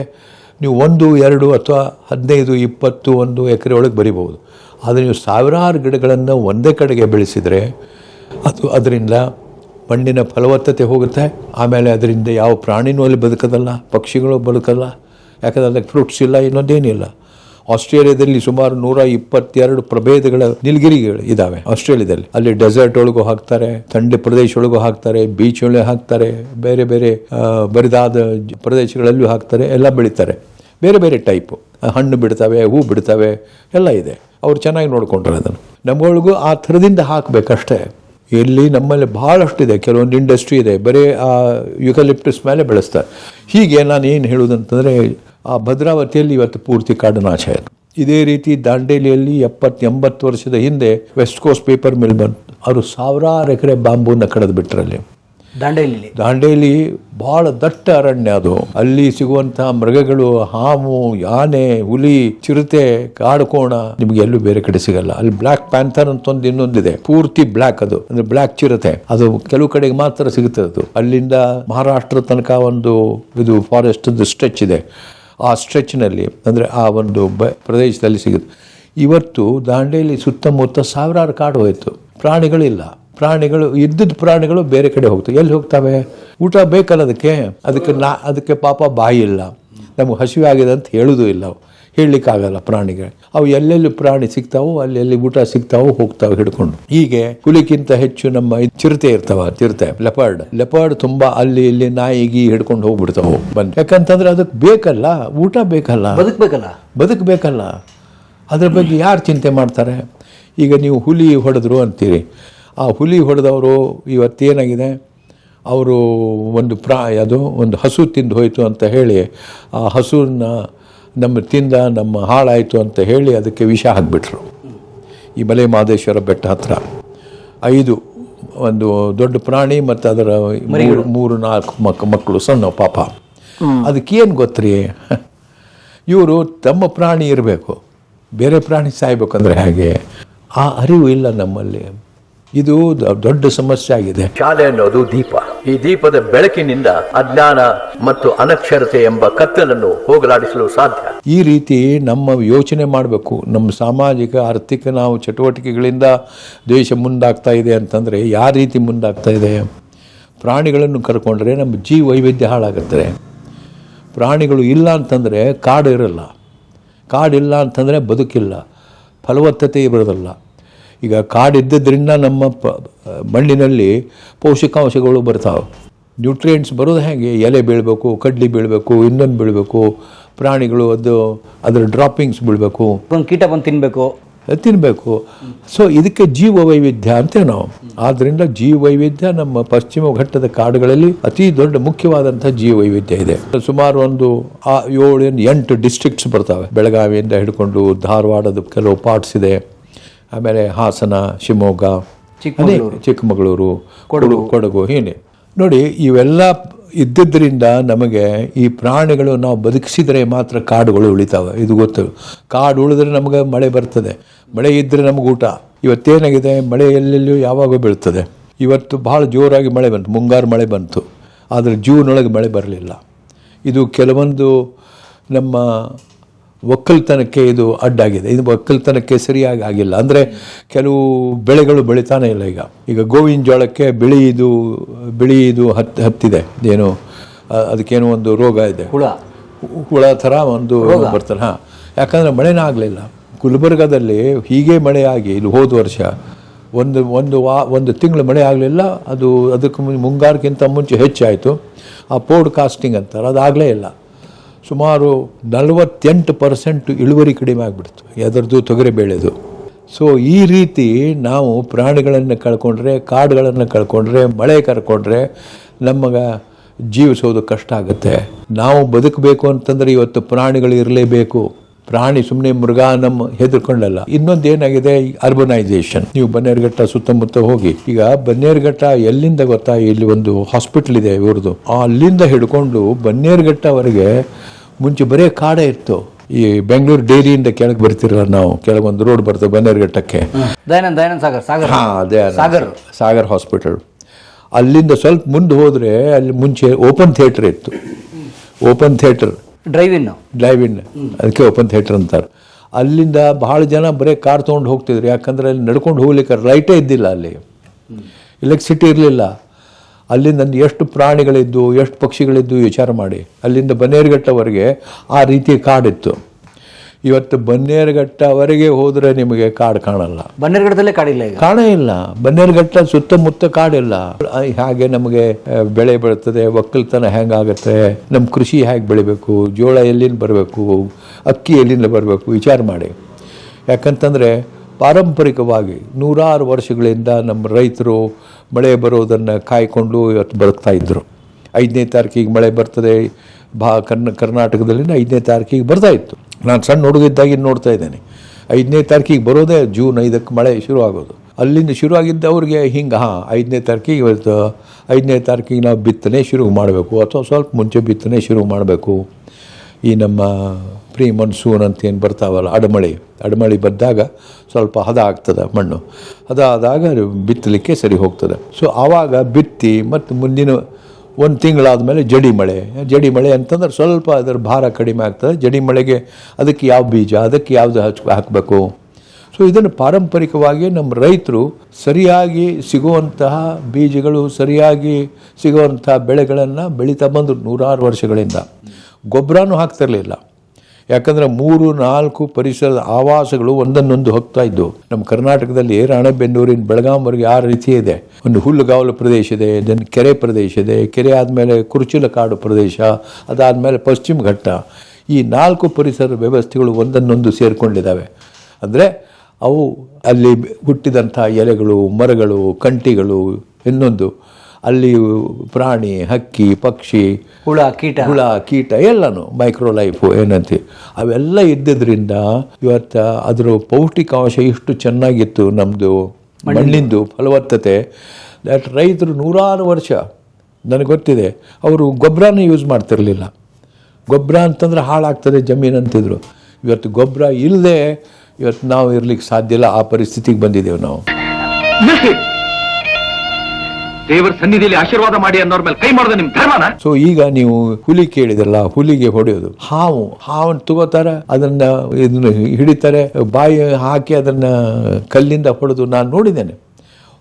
ನೀವು ಒಂದು, ಎರಡು ಅಥವಾ ಹದಿನೈದು, ಇಪ್ಪತ್ತು, ಒಂದು ಎಕರೆ ಒಳಗೆ ಬರಿಬೋದು ಆದರೆ ನೀವು ಸಾವಿರಾರು ಗಿಡಗಳನ್ನು ಒಂದೇ ಕಡೆಗೆ ಬೆಳೆಸಿದರೆ ಅದು ಅದರಿಂದ ಮಣ್ಣಿನ ಫಲವತ್ತತೆ ಹೋಗುತ್ತೆ. ಆಮೇಲೆ ಅದರಿಂದ ಯಾವ ಪ್ರಾಣಿನೂ ಅಲ್ಲಿ ಬದುಕೋದಲ್ಲ, ಪಕ್ಷಿಗಳು ಬದುಕಲ್ಲ. ಯಾಕಂದರೆ ಅದಕ್ಕೆ ಫ್ರೂಟ್ಸ್ ಇಲ್ಲ ಇನ್ನೊಂದೇನಿಲ್ಲ ಆಸ್ಟ್ರೇಲಿಯಾದಲ್ಲಿ ಸುಮಾರು ನೂರ ಇಪ್ಪತ್ತೆರಡು ಪ್ರಭೇದಗಳ ನೀಲಗಿರಿಗಳು ಇದ್ದಾವೆ ಆಸ್ಟ್ರೇಲಿಯಾದಲ್ಲಿ. ಅಲ್ಲಿ ಡೆಸರ್ಟ್ ಒಳಗೂ ಹಾಕ್ತಾರೆ, ಥಂಡಿ ಪ್ರದೇಶ ಒಳಗೂ ಹಾಕ್ತಾರೆ ಬೀಚ್ ಒಳಗೆ ಹಾಕ್ತಾರೆ, ಬೇರೆ ಬೇರೆ ಬರಿದಾದ ಪ್ರದೇಶಗಳಲ್ಲೂ ಹಾಕ್ತಾರೆ, ಎಲ್ಲ ಬೆಳೀತಾರೆ. ಬೇರೆ ಬೇರೆ ಟೈಪು ಹಣ್ಣು ಬಿಡ್ತವೆ, ಹೂ ಬಿಡ್ತವೆ, ಎಲ್ಲ ಇದೆ. ಅವ್ರು ಚೆನ್ನಾಗಿ ನೋಡ್ಕೊಂಡ್ರೆ ಅದನ್ನು. ನಮ್ಮೊಳಗೂ ಆ ಥರದಿಂದ ಹಾಕಬೇಕಷ್ಟೇ. ಇಲ್ಲಿ ನಮ್ಮಲ್ಲಿ ಭಾಳಷ್ಟಿದೆ ಕೆಲವೊಂದು ಇಂಡಸ್ಟ್ರಿ ಇದೆ. ಬರೀ ಆ ಯುಕಲಿಪ್ಟಸ್ ಮೇಲೆ ಬೆಳೆಸ್ತಾರೆ. ಹೀಗೆ ನಾನು ಏನು ಹೇಳುವುದಂತಂದರೆ ಆ ಭದ್ರಾವತಿಯಲ್ಲಿ ಇವತ್ತು ಪೂರ್ತಿ ಕಾಡು ನಾಶ ಆಯಿತು ಇದೇ ರೀತಿ ದಾಂಡೇಲಿಯಲ್ಲಿ ಎಪ್ಪತ್ತು ಎಂಬತ್ತು ವರ್ಷದ ಹಿಂದೆ ವೆಸ್ಟ್ ಕೋಸ್ಟ್ ಪೇಪರ್ ಮಿಲ್ ಬಂತು. ಅವರು ಸಾವಿರಾರು ಎಕರೆ ಬಾಂಬೂನ ಕಡಿದು ಬಿಟ್ಟರಲ್ಲಿ ದಾಂಡೇಲಿ ದಾಂಡೇಲಿ ಬಹಳ ದಟ್ಟ ಅರಣ್ಯ ಅದು. ಅಲ್ಲಿ ಸಿಗುವಂತಹ ಮೃಗಗಳು ಹಾವು ಯಾನೆ, ಹುಲಿ, ಚಿರತೆ ಕಾಡುಕೋಣ ನಿಮ್ಗೆ ಎಲ್ಲೂ ಬೇರೆ ಕಡೆ ಸಿಗಲ್ಲ. ಅಲ್ಲಿ ಬ್ಲಾಕ್ ಪ್ಯಾಂಥರ್ ಅಂತ ಒಂದು ಇನ್ನೊಂದಿದೆ. ಪೂರ್ತಿ ಬ್ಲಾಕ್ ಅದು. ಅಂದ್ರೆ ಬ್ಲಾಕ್ ಚಿರತೆ. ಅದು ಕೆಲವು ಕಡೆಗೆ ಮಾತ್ರ ಸಿಗುತ್ತೆ ಅದು. ಅಲ್ಲಿಂದ ಮಹಾರಾಷ್ಟ್ರ ತನಕ ಒಂದು ಇದು ಫಾರೆಸ್ಟ್ ಸ್ಟ್ರೆಚ್ ಇದೆ. ಆ ಸ್ಟ್ರೆಚ್ನಲ್ಲಿ ಅಂದರೆ ಆ ಒಂದು ಬ ಪ್ರದೇಶದಲ್ಲಿ ಸಿಗುತ್ತೆ ಇವತ್ತು ದಾಂಡೇಲಿ ಸುತ್ತಮುತ್ತ ಸಾವಿರಾರು ಕಾಡು ಹೋಯಿತು. ಪ್ರಾಣಿಗಳಿಲ್ಲ. ಪ್ರಾಣಿಗಳು ಇದ್ದದ ಪ್ರಾಣಿಗಳು ಬೇರೆ ಕಡೆ ಹೋಗ್ತವೆ. ಎಲ್ಲಿ ಹೋಗ್ತವೆ? ಊಟ ಬೇಕಲ್ಲ ಅದಕ್ಕೆ? ಅದಕ್ಕೆ ನಾ ಅದಕ್ಕೆ ಪಾಪ ಬಾಯಿ ಇಲ್ಲ. ನಮಗೆ ಹಸಿವೆ ಆಗಿದೆ ಅಂತ ಹೇಳೋದು ಇಲ್ಲ ಅವು. ಹೇಳಲಿಕ್ಕಾಗಲ್ಲ ಪ್ರಾಣಿಗಳು ಅವು ಎಲ್ಲೆಲ್ಲಿ ಪ್ರಾಣಿ ಸಿಗ್ತಾವೋ ಅಲ್ಲೆಲ್ಲಿ ಊಟ ಸಿಗ್ತಾವೋ ಹೋಗ್ತಾವೆ ಹಿಡ್ಕೊಂಡು. ಹೀಗೆ ಹುಲಿಗಿಂತ ಹೆಚ್ಚು ನಮ್ಮ ಚಿರತೆ ಇರ್ತಾವ ಚಿರತೆ ಲೆಪರ್ಡ್. ಲೆಪರ್ಡ್ ತುಂಬಾ ಅಲ್ಲಿ ಇಲ್ಲಿ ನಾಯಿಗಿ ಹಿಡ್ಕೊಂಡು ಹೋಗ್ಬಿಡ್ತಾವೆ. ಬಂದು ಯಾಕಂತಂದ್ರೆ ಅದಕ್ಕೆ ಬೇಕಲ್ಲ ಊಟ ಬೇಕಲ್ಲ. ಬದುಕಬೇಕಲ್ಲ? ಬದುಕಬೇಕಲ್ಲ ಅದ್ರ ಬಗ್ಗೆ ಯಾರು ಚಿಂತೆ ಮಾಡ್ತಾರೆ? ಈಗ ನೀವು ಹುಲಿ ಹೊಡೆದ್ರು ಅಂತೀರಿ. ಆ ಹುಲಿ ಹೊಡೆದವರು ಇವತ್ತೇನಾಗಿದೆ ಅವರು ಒಂದು ಪ್ರಾ ಅದು ಒಂದು ಹಸು ತಿಂದು ಹೋಯಿತು ಅಂತ ಹೇಳಿ ಆ ಹಸುವನ್ನ ನಮ್ಮ ತಿಂದ ನಮ್ಮ ಹಾಳಾಯಿತು ಅಂತ ಹೇಳಿ ಅದಕ್ಕೆ ವಿಷ ಹಾಕ್ಬಿಟ್ರು. ಈ ಮಲೆ ಮಹದೇಶ್ವರ ಬೆಟ್ಟ ಹತ್ರ. ಐದು ಒಂದು ದೊಡ್ಡ ಪ್ರಾಣಿ ಮತ್ತು ಅದರ ಮೂರು ಮೂರು ನಾಲ್ಕು ಮಕ್ ಮಕ್ಕಳು ಸಣ್ಣ ಪಾಪ. ಅದಕ್ಕೇನು ಗೊತ್ತ್ರಿ? ಇವರು ತಮ್ಮ ಪ್ರಾಣಿ ಇರಬೇಕು. ಬೇರೆ ಪ್ರಾಣಿ ಸಾಯ್ಬೇಕಂದ್ರೆ ಹೇಗೆ? ಆ ಅರಿವು ಇಲ್ಲ ನಮ್ಮಲ್ಲಿ. ಇದು ದೊಡ್ಡ ಸಮಸ್ಯೆ ಆಗಿದೆ. ಶಾಲೆ ಅನ್ನೋದು ದೀಪ. ಈ ದೀಪದ ಬೆಳಕಿನಿಂದ ಅಜ್ಞಾನ ಮತ್ತು ಅನಕ್ಷರತೆ ಎಂಬ ಕತ್ತಲನ್ನು ಹೋಗಲಾಡಿಸಲು ಸಾಧ್ಯ. ಈ ರೀತಿ ನಮ್ಮ ಯೋಚನೆ ಮಾಡಬೇಕು. ನಮ್ಮ ಸಾಮಾಜಿಕ ಆರ್ಥಿಕ ನಾವು ಚಟುವಟಿಕೆಗಳಿಂದ ದೇಶ ಮುಂದಾಗ್ತಾ ಇದೆ ಅಂತಂದರೆ ಯಾವ ರೀತಿ ಮುಂದಾಗ್ತಾ ಇದೆ? ಪ್ರಾಣಿಗಳನ್ನು ಕರ್ಕೊಂಡ್ರೆ ನಮ್ಮ ಜೀವ ವೈವಿಧ್ಯ ಹಾಳಾಗುತ್ತೆ. ಪ್ರಾಣಿಗಳು ಇಲ್ಲ ಅಂತಂದರೆ ಕಾಡು ಇರಲ್ಲ ಕಾಡಿಲ್ಲ ಅಂತಂದರೆ ಬದುಕಿಲ್ಲ. ಫಲವತ್ತತೆ ಇರೋದಲ್ಲ. ಈಗ ಕಾಡಿದ್ದರಿಂದ ನಮ್ಮ ಪ ಮಣ್ಣಿನಲ್ಲಿ ಪೌಷ್ಟಿಕಾಂಶಗಳು ಬರ್ತಾವೆ. ನ್ಯೂಟ್ರಿಯೆಂಟ್ಸ್ ಬರೋದು ಹೇಗೆ? ಎಲೆ ಬೀಳಬೇಕು ಕಡ್ಲಿ ಬೀಳಬೇಕು ಇನ್ನೊಂದು ಬೀಳಬೇಕು ಪ್ರಾಣಿಗಳು ಅದು ಅದರ ಡ್ರಾಪಿಂಗ್ಸ್ ಬೀಳಬೇಕು. ಒಂದು ಕೀಟ ಬಂದು ತಿನ್ನಬೇಕು ತಿನ್ನಬೇಕು ಸೊ ಇದಕ್ಕೆ ಜೀವ ವೈವಿಧ್ಯ ಅಂತೇವೆ ನಾವು. ಆದ್ದರಿಂದ ಜೀವ ವೈವಿಧ್ಯ ನಮ್ಮ ಪಶ್ಚಿಮ ಘಟ್ಟದ ಕಾಡುಗಳಲ್ಲಿ ಅತಿ ದೊಡ್ಡ ಮುಖ್ಯವಾದಂಥ ಜೀವ ವೈವಿಧ್ಯ ಇದೆ. ಸುಮಾರು ಒಂದು ಆ ಏಳು ಎಂಟು ಡಿಸ್ಟ್ರಿಕ್ಟ್ಸ್ ಬರ್ತವೆ. ಬೆಳಗಾವಿಯಿಂದ ಹಿಡ್ಕೊಂಡು ಧಾರವಾಡದ ಕೆಲವು ಪಾರ್ಟ್ಸ್ ಇದೆ. ಆಮೇಲೆ ಹಾಸನ ಶಿವಮೊಗ್ಗ ಚಿಕ್ಕಮಗಳೂರು. ಚಿಕ್ಕಮಗಳೂರು ಕೊಡಗು. ಕೊಡಗು ಹೀಗೆ. ನೋಡಿ ಇವೆಲ್ಲ ಇದ್ದಿದ್ದರಿಂದ ನಮಗೆ ಈ ಪ್ರಾಣಿಗಳು ನಾವು ಬದುಕಿಸಿದರೆ ಮಾತ್ರ ಕಾಡುಗಳು ಉಳಿತಾವೆ. ಇದು ಗೊತ್ತು. ಕಾಡು ಉಳಿದ್ರೆ ನಮಗೆ ಮಳೆ ಬರ್ತದೆ. ಮಳೆ ಇದ್ದರೆ ನಮಗೆ ಊಟ. ಇವತ್ತೇನಾಗಿದೆ? ಮಳೆ ಎಲ್ಲೆಲ್ಲೂ ಯಾವಾಗ ಬೀಳ್ತದೆ. ಇವತ್ತು ಭಾಳ ಜೋರಾಗಿ ಮಳೆ ಬಂತು. ಮುಂಗಾರು ಮಳೆ ಬಂತು. ಆದರೆ ಜೂನ್ ಒಳಗೆ ಮಳೆ ಬರಲಿಲ್ಲ. ಇದು ಕೆಲವೊಂದು ನಮ್ಮ ಒಕ್ಕಲ್ತನಕ್ಕೆ ಇದು ಅಡ್ಡಾಗಿದೆ. ಇದು ಒಕ್ಕಲ್ತನಕ್ಕೆ ಸರಿಯಾಗಿ ಆಗಿಲ್ಲ. ಅಂದರೆ ಕೆಲವು ಬೆಳೆಗಳು ಬೆಳಿತಾನೆ ಇಲ್ಲ ಈಗ. ಈಗ ಗೋವಿನ ಜೋಳಕ್ಕೆ ಬಿಳಿ ಇದು ಬಿಳಿ ಇದು ಹತ್ ಹತ್ತಿದೆ. ಏನು ಅದಕ್ಕೇನು ಒಂದು ರೋಗ ಇದೆ. ಹುಳ. ಹುಳ ಥರ ಒಂದು ಬರ್ತಾರೆ ಹಾಂ. ಯಾಕಂದರೆ ಮಳೆನೇ ಆಗಲಿಲ್ಲ. ಗುಲ್ಬರ್ಗದಲ್ಲಿ ಹೀಗೆ ಮಳೆಯಾಗಿ ಆಗಿ ಇಲ್ಲಿ ಹೋದ ವರ್ಷ ಒಂದು ಒಂದು ವಾ ಒಂದು ತಿಂಗಳು ಮಳೆ ಆಗಲಿಲ್ಲ. ಅದು ಅದಕ್ಕೆ ಮುಂಗಾರಕ್ಕಿಂತ ಮುಂಚೆ ಹೆಚ್ಚಾಯಿತು. ಆ ಪೋಡ್ ಕಾಸ್ಟಿಂಗ್ ಅಂತಾರೆ. ಅದಾಗಲೇ ಇಲ್ಲ. ಸುಮಾರು ನಲವತ್ತೆಂಟು ಪರ್ಸೆಂಟ್ ಇಳುವರಿ ಕಡಿಮೆ ಆಗಿಬಿಡ್ತು. ಅದರದ್ದು ತೊಗರಿ ಬೆಳೆದು. ಸೊ ಈ ರೀತಿ ನಾವು ಪ್ರಾಣಿಗಳನ್ನು ಕಳ್ಕೊಂಡ್ರೆ, ಕಾಡುಗಳನ್ನು ಕಳ್ಕೊಂಡ್ರೆ, ಮಳೆ ಕರ್ಕೊಂಡ್ರೆ ನಮಗೆ ಜೀವಿಸೋದು ಕಷ್ಟ ಆಗುತ್ತೆ. ನಾವು ಬದುಕಬೇಕು ಅಂತಂದರೆ ಇವತ್ತು ಪ್ರಾಣಿಗಳು ಇರಲೇಬೇಕು. ಪ್ರಾಣಿ ಸುಮ್ಮನೆ ಮೃಗ ನಮ್ಮ ಹೆದರ್ಕೊಂಡಲ್ಲ. ಇನ್ನೊಂದು ಏನಾಗಿದೆ? ಅರ್ಬನೈಸೇಷನ್ ನೀವು ಬನ್ನೇರುಘಟ್ಟ ಸುತ್ತಮುತ್ತ ಹೋಗಿ. ಈಗ ಬನ್ನೇರುಘಟ್ಟ ಎಲ್ಲಿಂದ ಗೊತ್ತಾ? ಇಲ್ಲಿ ಒಂದು ಹಾಸ್ಪಿಟ್ಲ್ ಇದೆ ಇವ್ರದ್ದು ಅಲ್ಲಿಂದ ಹಿಡ್ಕೊಂಡು ಬನ್ನೇರುಘಟ್ಟವರೆಗೆ ಮುಂಚೆ ಬರೇ ಕಾಡೇ ಇತ್ತು. ಈ ಬೆಂಗಳೂರು ಡೈರಿಯಿಂದ ಕೆಳಗೆ ಬರ್ತಿರಲ್ಲ ನಾವು. ಕೆಳಗೊಂದು ರೋಡ್ ಬರ್ತದೆ ಬನ್ನೇರುಘಟ್ಟಕ್ಕೆ ದಯಾನಂದ ದಯಾನಂದ ಸಾಗರ್ ಸಾಗರ್. ಹಾ ಅದೇ ಸಾಗರ್. ಸಾಗರ್ ಹಾಸ್ಪಿಟಲ್. ಅಲ್ಲಿಂದ ಸ್ವಲ್ಪ ಮುಂದೆ ಹೋದರೆ ಅಲ್ಲಿ ಮುಂಚೆ ಓಪನ್ ಥಿಯೇಟರ್ ಇತ್ತು. Open theatre. Drive in drive in ಅದಕ್ಕೆ ಓಪನ್ ಥಿಯೇಟರ್ ಅಂತಾರೆ. ಅಲ್ಲಿಂದ ಭಾಳ ಜನ ಬರೇ ಕಾರ್ ತೊಗೊಂಡು ಹೋಗ್ತಿದ್ರು. ಯಾಕಂದ್ರೆ ಅಲ್ಲಿ ನಡ್ಕೊಂಡು ಹೋಗ್ಲಿಕ್ಕೆ ರೈಟೇ ಇದ್ದಿಲ್ಲ ಅಲ್ಲಿ. ಎಲೆಕ್ಟ್ರಿಸಿಟಿ ಇರಲಿಲ್ಲ. ಅಲ್ಲಿಂದ ಎಷ್ಟು ಪ್ರಾಣಿಗಳಿದ್ದು ಎಷ್ಟು ಪಕ್ಷಿಗಳಿದ್ದು ವಿಚಾರ ಮಾಡಿ. ಅಲ್ಲಿಂದ ಬನ್ನೇರುಘಟ್ಟವರೆಗೆ ಆ ರೀತಿ ಕಾಡಿತ್ತು. ಇವತ್ತು ಬನ್ನೇರುಘಟ್ಟವರೆಗೆ ಹೋದರೆ ನಿಮಗೆ ಕಾಡು ಕಾಣಲ್ಲ. ಬನ್ನೇರುಘಟ್ಟದಲ್ಲೇ ಕಾಡಿಲ್ಲ ಕಾಣೇ ಇಲ್ಲ. ಬನ್ನೇರುಘಟ್ಟ ಸುತ್ತಮುತ್ತ ಕಾಡಿಲ್ಲ. ಹಾಗೆ ನಮಗೆ ಬೆಳೆ ಬೆಳೀತದೆ ಒಕ್ಕಲ್ತನ ಹೆಂಗಾಗತ್ತೆ ನಮ್ಮ ಕೃಷಿ ಹೇಗೆ ಬೆಳಿಬೇಕು ಜೋಳ ಎಲ್ಲಿಂದ ಬರಬೇಕು ಅಕ್ಕಿ ಎಲ್ಲಿಂದ ಬರಬೇಕು ವಿಚಾರ ಮಾಡಿ. ಯಾಕಂತಂದರೆ ಪಾರಂಪರಿಕವಾಗಿ ನೂರಾರು ವರ್ಷಗಳಿಂದ ನಮ್ಮ ರೈತರು ಮಳೆ ಬರೋದನ್ನು ಕಾಯ್ಕೊಂಡು ಇವತ್ತು ಬದುಕ್ತಾ ಇದ್ದರು ಐದನೇ ತಾರೀಕಿಗೆ ಮಳೆ ಬರ್ತದೆ. ಭಾ ಕರ್ನ ಕರ್ನಾಟಕದಲ್ಲಿ ಐದನೇ ತಾರೀಕಿಗೆ ಬರ್ತಾ ಇತ್ತು. ನಾನು ಸಣ್ಣ ಹುಡುಗಿದ್ದಾಗಿ ನೋಡ್ತಾ ಇದ್ದೇನೆ. ಐದನೇ ತಾರೀಕಿಗೆ ಬರೋದೇ ಜೂನ್ ಐದಕ್ಕೆ ಮಳೆ ಶುರು ಆಗೋದು ಅಲ್ಲಿಂದ ಶುರು ಆಗಿದ್ದ ಅವ್ರಿಗೆ ಹಿಂಗೆ, ಹಾಂ, ಐದನೇ ತಾರೀಕಿಗೆ ಇವತ್ತು, ಐದನೇ ತಾರೀಕಿಗೆ ನಾವು ಬಿತ್ತನೆ ಶುರು ಮಾಡಬೇಕು ಅಥವಾ ಸ್ವಲ್ಪ ಮುಂಚೆ ಬಿತ್ತನೆ ಶುರು ಮಾಡಬೇಕು. ಈ ನಮ್ಮ ಪ್ರೀ ಮನ್ಸೂನ್ ಅಂತ ಏನು ಬರ್ತಾವಲ್ಲ, ಅಡಮಳೆ. ಅಡಮಳೆ ಬಂದಾಗ ಸ್ವಲ್ಪ ಹದ ಆಗ್ತದೆ ಮಣ್ಣು. ಹದ ಆದಾಗ ಬಿತ್ತಲಿಕ್ಕೆ ಸರಿ ಹೋಗ್ತದೆ. ಸೊ ಆವಾಗ ಬಿತ್ತಿ ಮತ್ತು ಮುಂದಿನ ಒಂದು ತಿಂಗಳಾದ ಮೇಲೆ ಜಡಿ ಮಳೆ. ಜಡಿ ಮಳೆ ಅಂತಂದ್ರೆ ಸ್ವಲ್ಪ ಅದರ ಭಾರ ಕಡಿಮೆ ಆಗ್ತದೆ. ಜಡಿ ಮಳೆಗೆ ಅದಕ್ಕೆ ಯಾವ ಬೀಜ, ಅದಕ್ಕೆ ಯಾವುದು ಹಚ್, ಹಾಕಬೇಕು? ಸೊ ಇದನ್ನು ಪಾರಂಪರಿಕವಾಗಿ ನಮ್ಮ ರೈತರು ಸರಿಯಾಗಿ ಸಿಗುವಂತಹ ಬೀಜಗಳು, ಸರಿಯಾಗಿ ಸಿಗುವಂತಹ ಬೆಳೆಗಳನ್ನು ಬೆಳೀತಾ ಬಂದರು ನೂರಾರು ವರ್ಷಗಳಿಂದ. ಗೊಬ್ಬರನೂ ಹಾಕ್ತಿರ್ಲಿಲ್ಲ. ಯಾಕಂದರೆ ಮೂರು, ನಾಲ್ಕು ಪರಿಸರದ ಆವಾಸಗಳು ಒಂದನ್ನೊಂದು ಹೋಗ್ತಾ ಇದ್ದವು ನಮ್ಮ ಕರ್ನಾಟಕದಲ್ಲಿ ರಾಣೆಬೆನ್ನೂರಿನ ಬೆಳಗಾಂವರೆಗೆ ಆ ರೀತಿ ಇದೆ. ಒಂದು ಹುಲ್ಲುಗಾವಲು ಪ್ರದೇಶ ಇದೆ, ದೆನ್ ಕೆರೆ ಪ್ರದೇಶ ಇದೆ, ಕೆರೆ ಆದಮೇಲೆ ಕುರುಚಿಲ ಕಾಡು ಪ್ರದೇಶ, ಅದಾದಮೇಲೆ ಪಶ್ಚಿಮ ಘಟ್ಟ. ಈ ನಾಲ್ಕು ಪರಿಸರ ವ್ಯವಸ್ಥೆಗಳು ಒಂದನ್ನೊಂದು ಸೇರಿಕೊಂಡಿದ್ದಾವೆ. ಅಂದರೆ ಅವು ಅಲ್ಲಿ ಹುಟ್ಟಿದಂಥ ಎಲೆಗಳು, ಮರಗಳು, ಕಂಟಿಗಳು ಇನ್ನೊಂದು. ಅಲ್ಲಿ ಪ್ರಾಣಿ ಹಕ್ಕಿ ಪಕ್ಷಿ ಹುಳ ಕೀಟ. ಹುಳ ಕೀಟ ಎಲ್ಲನೂ ಮೈಕ್ರೋ ಲೈಫು ಏನಂತೆ ಅವೆಲ್ಲ ಇದ್ದಿದ್ರಿಂದ ಇವತ್ತು ಅದರ ಪೌಷ್ಟಿಕಾಂಶ ಇಷ್ಟು ಚೆನ್ನಾಗಿತ್ತು ನಮ್ಮದು ಮಣ್ಣಿಂದು. ಫಲವತ್ತತೆ. ದಟ್ ರೈತರು ನೂರಾರು ವರ್ಷ ನನಗೆ ಗೊತ್ತಿದೆ ಅವರು ಗೊಬ್ಬರನೇ ಯೂಸ್ ಮಾಡ್ತಿರಲಿಲ್ಲ. ಗೊಬ್ಬರ ಅಂತಂದ್ರೆ ಹಾಳಾಗ್ತದೆ ಜಮೀನು ಅಂತಿದ್ರು. ಇವತ್ತು ಗೊಬ್ಬರ ಇಲ್ಲದೆ ಇವತ್ತು ನಾವು ಇರ್ಲಿಕ್ಕೆ ಸಾಧ್ಯ ಇಲ್ಲ ಆ ಪರಿಸ್ಥಿತಿಗೆ ಬಂದಿದ್ದೇವೆ ನಾವು. ದೇವರ ಸನ್ನಿಧಿಯಲ್ಲಿ ಆಶೀರ್ವಾದ ಮಾಡಿ ಅನ್ನೋರ್ ಮೇಲೆ ಕೈ ಮಾಡ್ದೆ ನಿಮ್ ಧರ್ಮನ? ಸೊ ಈಗ ನೀವು ಹುಲಿ ಕೇಳಿದ್ರಲ್ಲ ಹುಲಿಗೆ ಹೊಡೆಯೋದು. ಹಾವು ಹಾವನ್ನು ತಗೋತಾರೆ ಅದನ್ನ ಇದನ್ನ ಹಿಡಿತಾರೆ ಬಾಯಿ ಹಾಕಿ ಅದನ್ನ ಕಲ್ಲಿಂದ ಹೊಡೆದು ನಾನು ನೋಡಿದ್ದೇನೆ.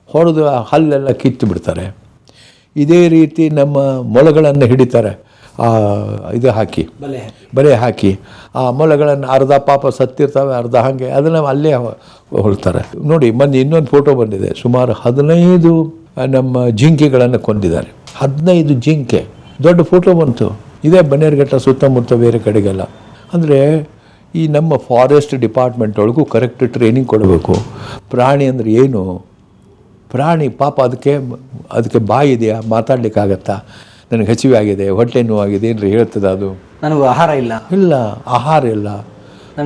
ಹೊಡೆದು ಆ ಹಲ್ಲೆಲ್ಲ ಕಿತ್ತು ಬಿಡ್ತಾರೆ. ಇದೇ ರೀತಿ ನಮ್ಮ ಮೊಲಗಳನ್ನು ಹಿಡಿತಾರೆ. ಆ ಇದು ಹಾಕಿ. ಬಲೆ ಹಾಕಿ. ಆ ಮೊಲಗಳನ್ನು ಅರ್ಧ ಪಾಪ ಸತ್ತಿರ್ತವೆ ಅರ್ಧ ಹಾಗೆ ಅದನ್ನು ಅಲ್ಲೇ ಹೊಳ್ತಾರೆ ನೋಡಿ ಮೊನ್ನೆ ಇನ್ನೊಂದು ಫೋಟೋ ಬಂದಿದೆ. ಸುಮಾರು ಹದಿನೈದು ನಮ್ಮ ಜಿಂಕೆಗಳನ್ನು ಕೊಂದಿದ್ದಾರೆ. ಹದಿನೈದು ಜಿಂಕೆ. ದೊಡ್ಡ ಫೋಟೋ ಬಂತು. ಇದೇ ಬನ್ನೇರುಘಟ್ಟ ಸುತ್ತಮುತ್ತ ಬೇರೆ ಕಡೆಗೆಲ್ಲ. ಅಂದರೆ ಈ ನಮ್ಮ ಫಾರೆಸ್ಟ್ ಡಿಪಾರ್ಟ್ಮೆಂಟ್ ಒಳಗೂ ಕರೆಕ್ಟ್ ಟ್ರೈನಿಂಗ್ ಕೊಡಬೇಕು. ಪ್ರಾಣಿ ಅಂದರೆ ಏನು? ಪ್ರಾಣಿ ಪಾಪ ಅದಕ್ಕೆ ಅದಕ್ಕೆ ಬಾಯಿ ಇದೆಯಾ? ಮಾತಾಡ್ಲಿಕ್ಕಾಗತ್ತಾ? ನನಗೆ ಹಸಿವೆ ಆಗಿದೆ ಹೊಟ್ಟೆ ನೋವಾಗಿದೆ ಏನಾರು ಹೇಳ್ತದೆ ಅದು? ನನಗೆ ಆಹಾರ ಇಲ್ಲ. ಇಲ್ಲ ಆಹಾರ ಇಲ್ಲ.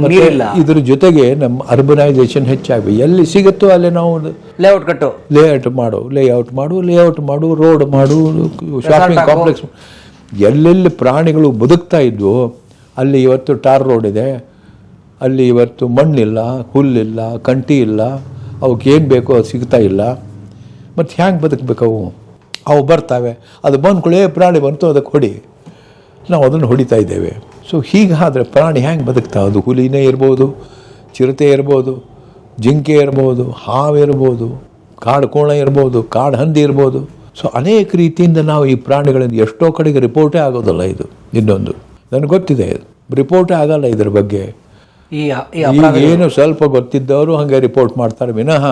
ನೀರಿಲ್ಲ. ಇದ್ರ ಜೊತೆಗೆ ನಮ್ಮ ಅರ್ಬನೈಸೇಷನ್ ಹೆಚ್ಚಾಗಿ ಎಲ್ಲಿ ಸಿಗುತ್ತೋ ಅಲ್ಲಿ ನಾವು ಲೇಔಟ್ ಕಟ್ಟು. ಲೇಔಟ್ ಮಾಡು ಲೇಔಟ್ ಮಾಡು ಲೇಔಟ್ ಮಾಡು ರೋಡ್ ಮಾಡು ಶಾಪಿಂಗ್ ಕಾಂಪ್ಲೆಕ್ಸ್ ಎಲ್ಲೆಲ್ಲಿ ಪ್ರಾಣಿಗಳು ಬದುಕ್ತಾ ಇದ್ವು ಅಲ್ಲಿ ಇವತ್ತು ಟಾರ್ ರೋಡ್ ಇದೆ ಅಲ್ಲಿ ಇವತ್ತು ಮಣ್ಣಿಲ್ಲ ಹುಲ್ಲಿಲ್ಲ ಕಂಟಿ ಇಲ್ಲ ಅವಕ್ಕೆ ಏನು ಬೇಕೋ ಅದು ಸಿಗ್ತಾ ಇಲ್ಲ. ಮತ್ತು ಹ್ಯಾಂಗೆ ಬದುಕಬೇಕು ಅವು? ಅವು ಬರ್ತಾವೆ. ಅದು ಬಂದ್ಕೊಳ್ಳೆ ಪ್ರಾಣಿ ಬಂತು ಅದಕ್ಕೆ ಹೊಡಿ. ನಾವು ಅದನ್ನು ಹೊಡಿತಾ ಇದ್ದೇವೆ. ಸೊ ಹೀಗಾದರೆ ಪ್ರಾಣಿ ಹೆಂಗೆ ಬದುಕ್ತಾ? ಅದು ಹುಲಿನೇ ಇರ್ಬೋದು ಚಿರತೆ ಇರ್ಬೋದು ಜಿಂಕೆ ಇರ್ಬೋದು ಹಾವು ಇರ್ಬೋದು ಕಾಡು ಕೋಣ ಇರ್ಬೋದು ಕಾಡು ಹಂದಿ ಇರ್ಬೋದು. ಸೊ ಅನೇಕ ರೀತಿಯಿಂದ ನಾವು ಈ ಪ್ರಾಣಿಗಳಿಂದ ಎಷ್ಟೋ ಕಡೆಗೆ ರಿಪೋರ್ಟೇ ಆಗೋದಲ್ಲ ಇದು ಇನ್ನೊಂದು. ನನಗೆ ಗೊತ್ತಿದೆ ರಿಪೋರ್ಟೇ ಆಗಲ್ಲ ಇದ್ರ ಬಗ್ಗೆ. ಈಗ ಏನು ಸ್ವಲ್ಪ ಗೊತ್ತಿದ್ದವರು ಹಾಗೆ ರಿಪೋರ್ಟ್ ಮಾಡ್ತಾರೆ. ವಿನಃ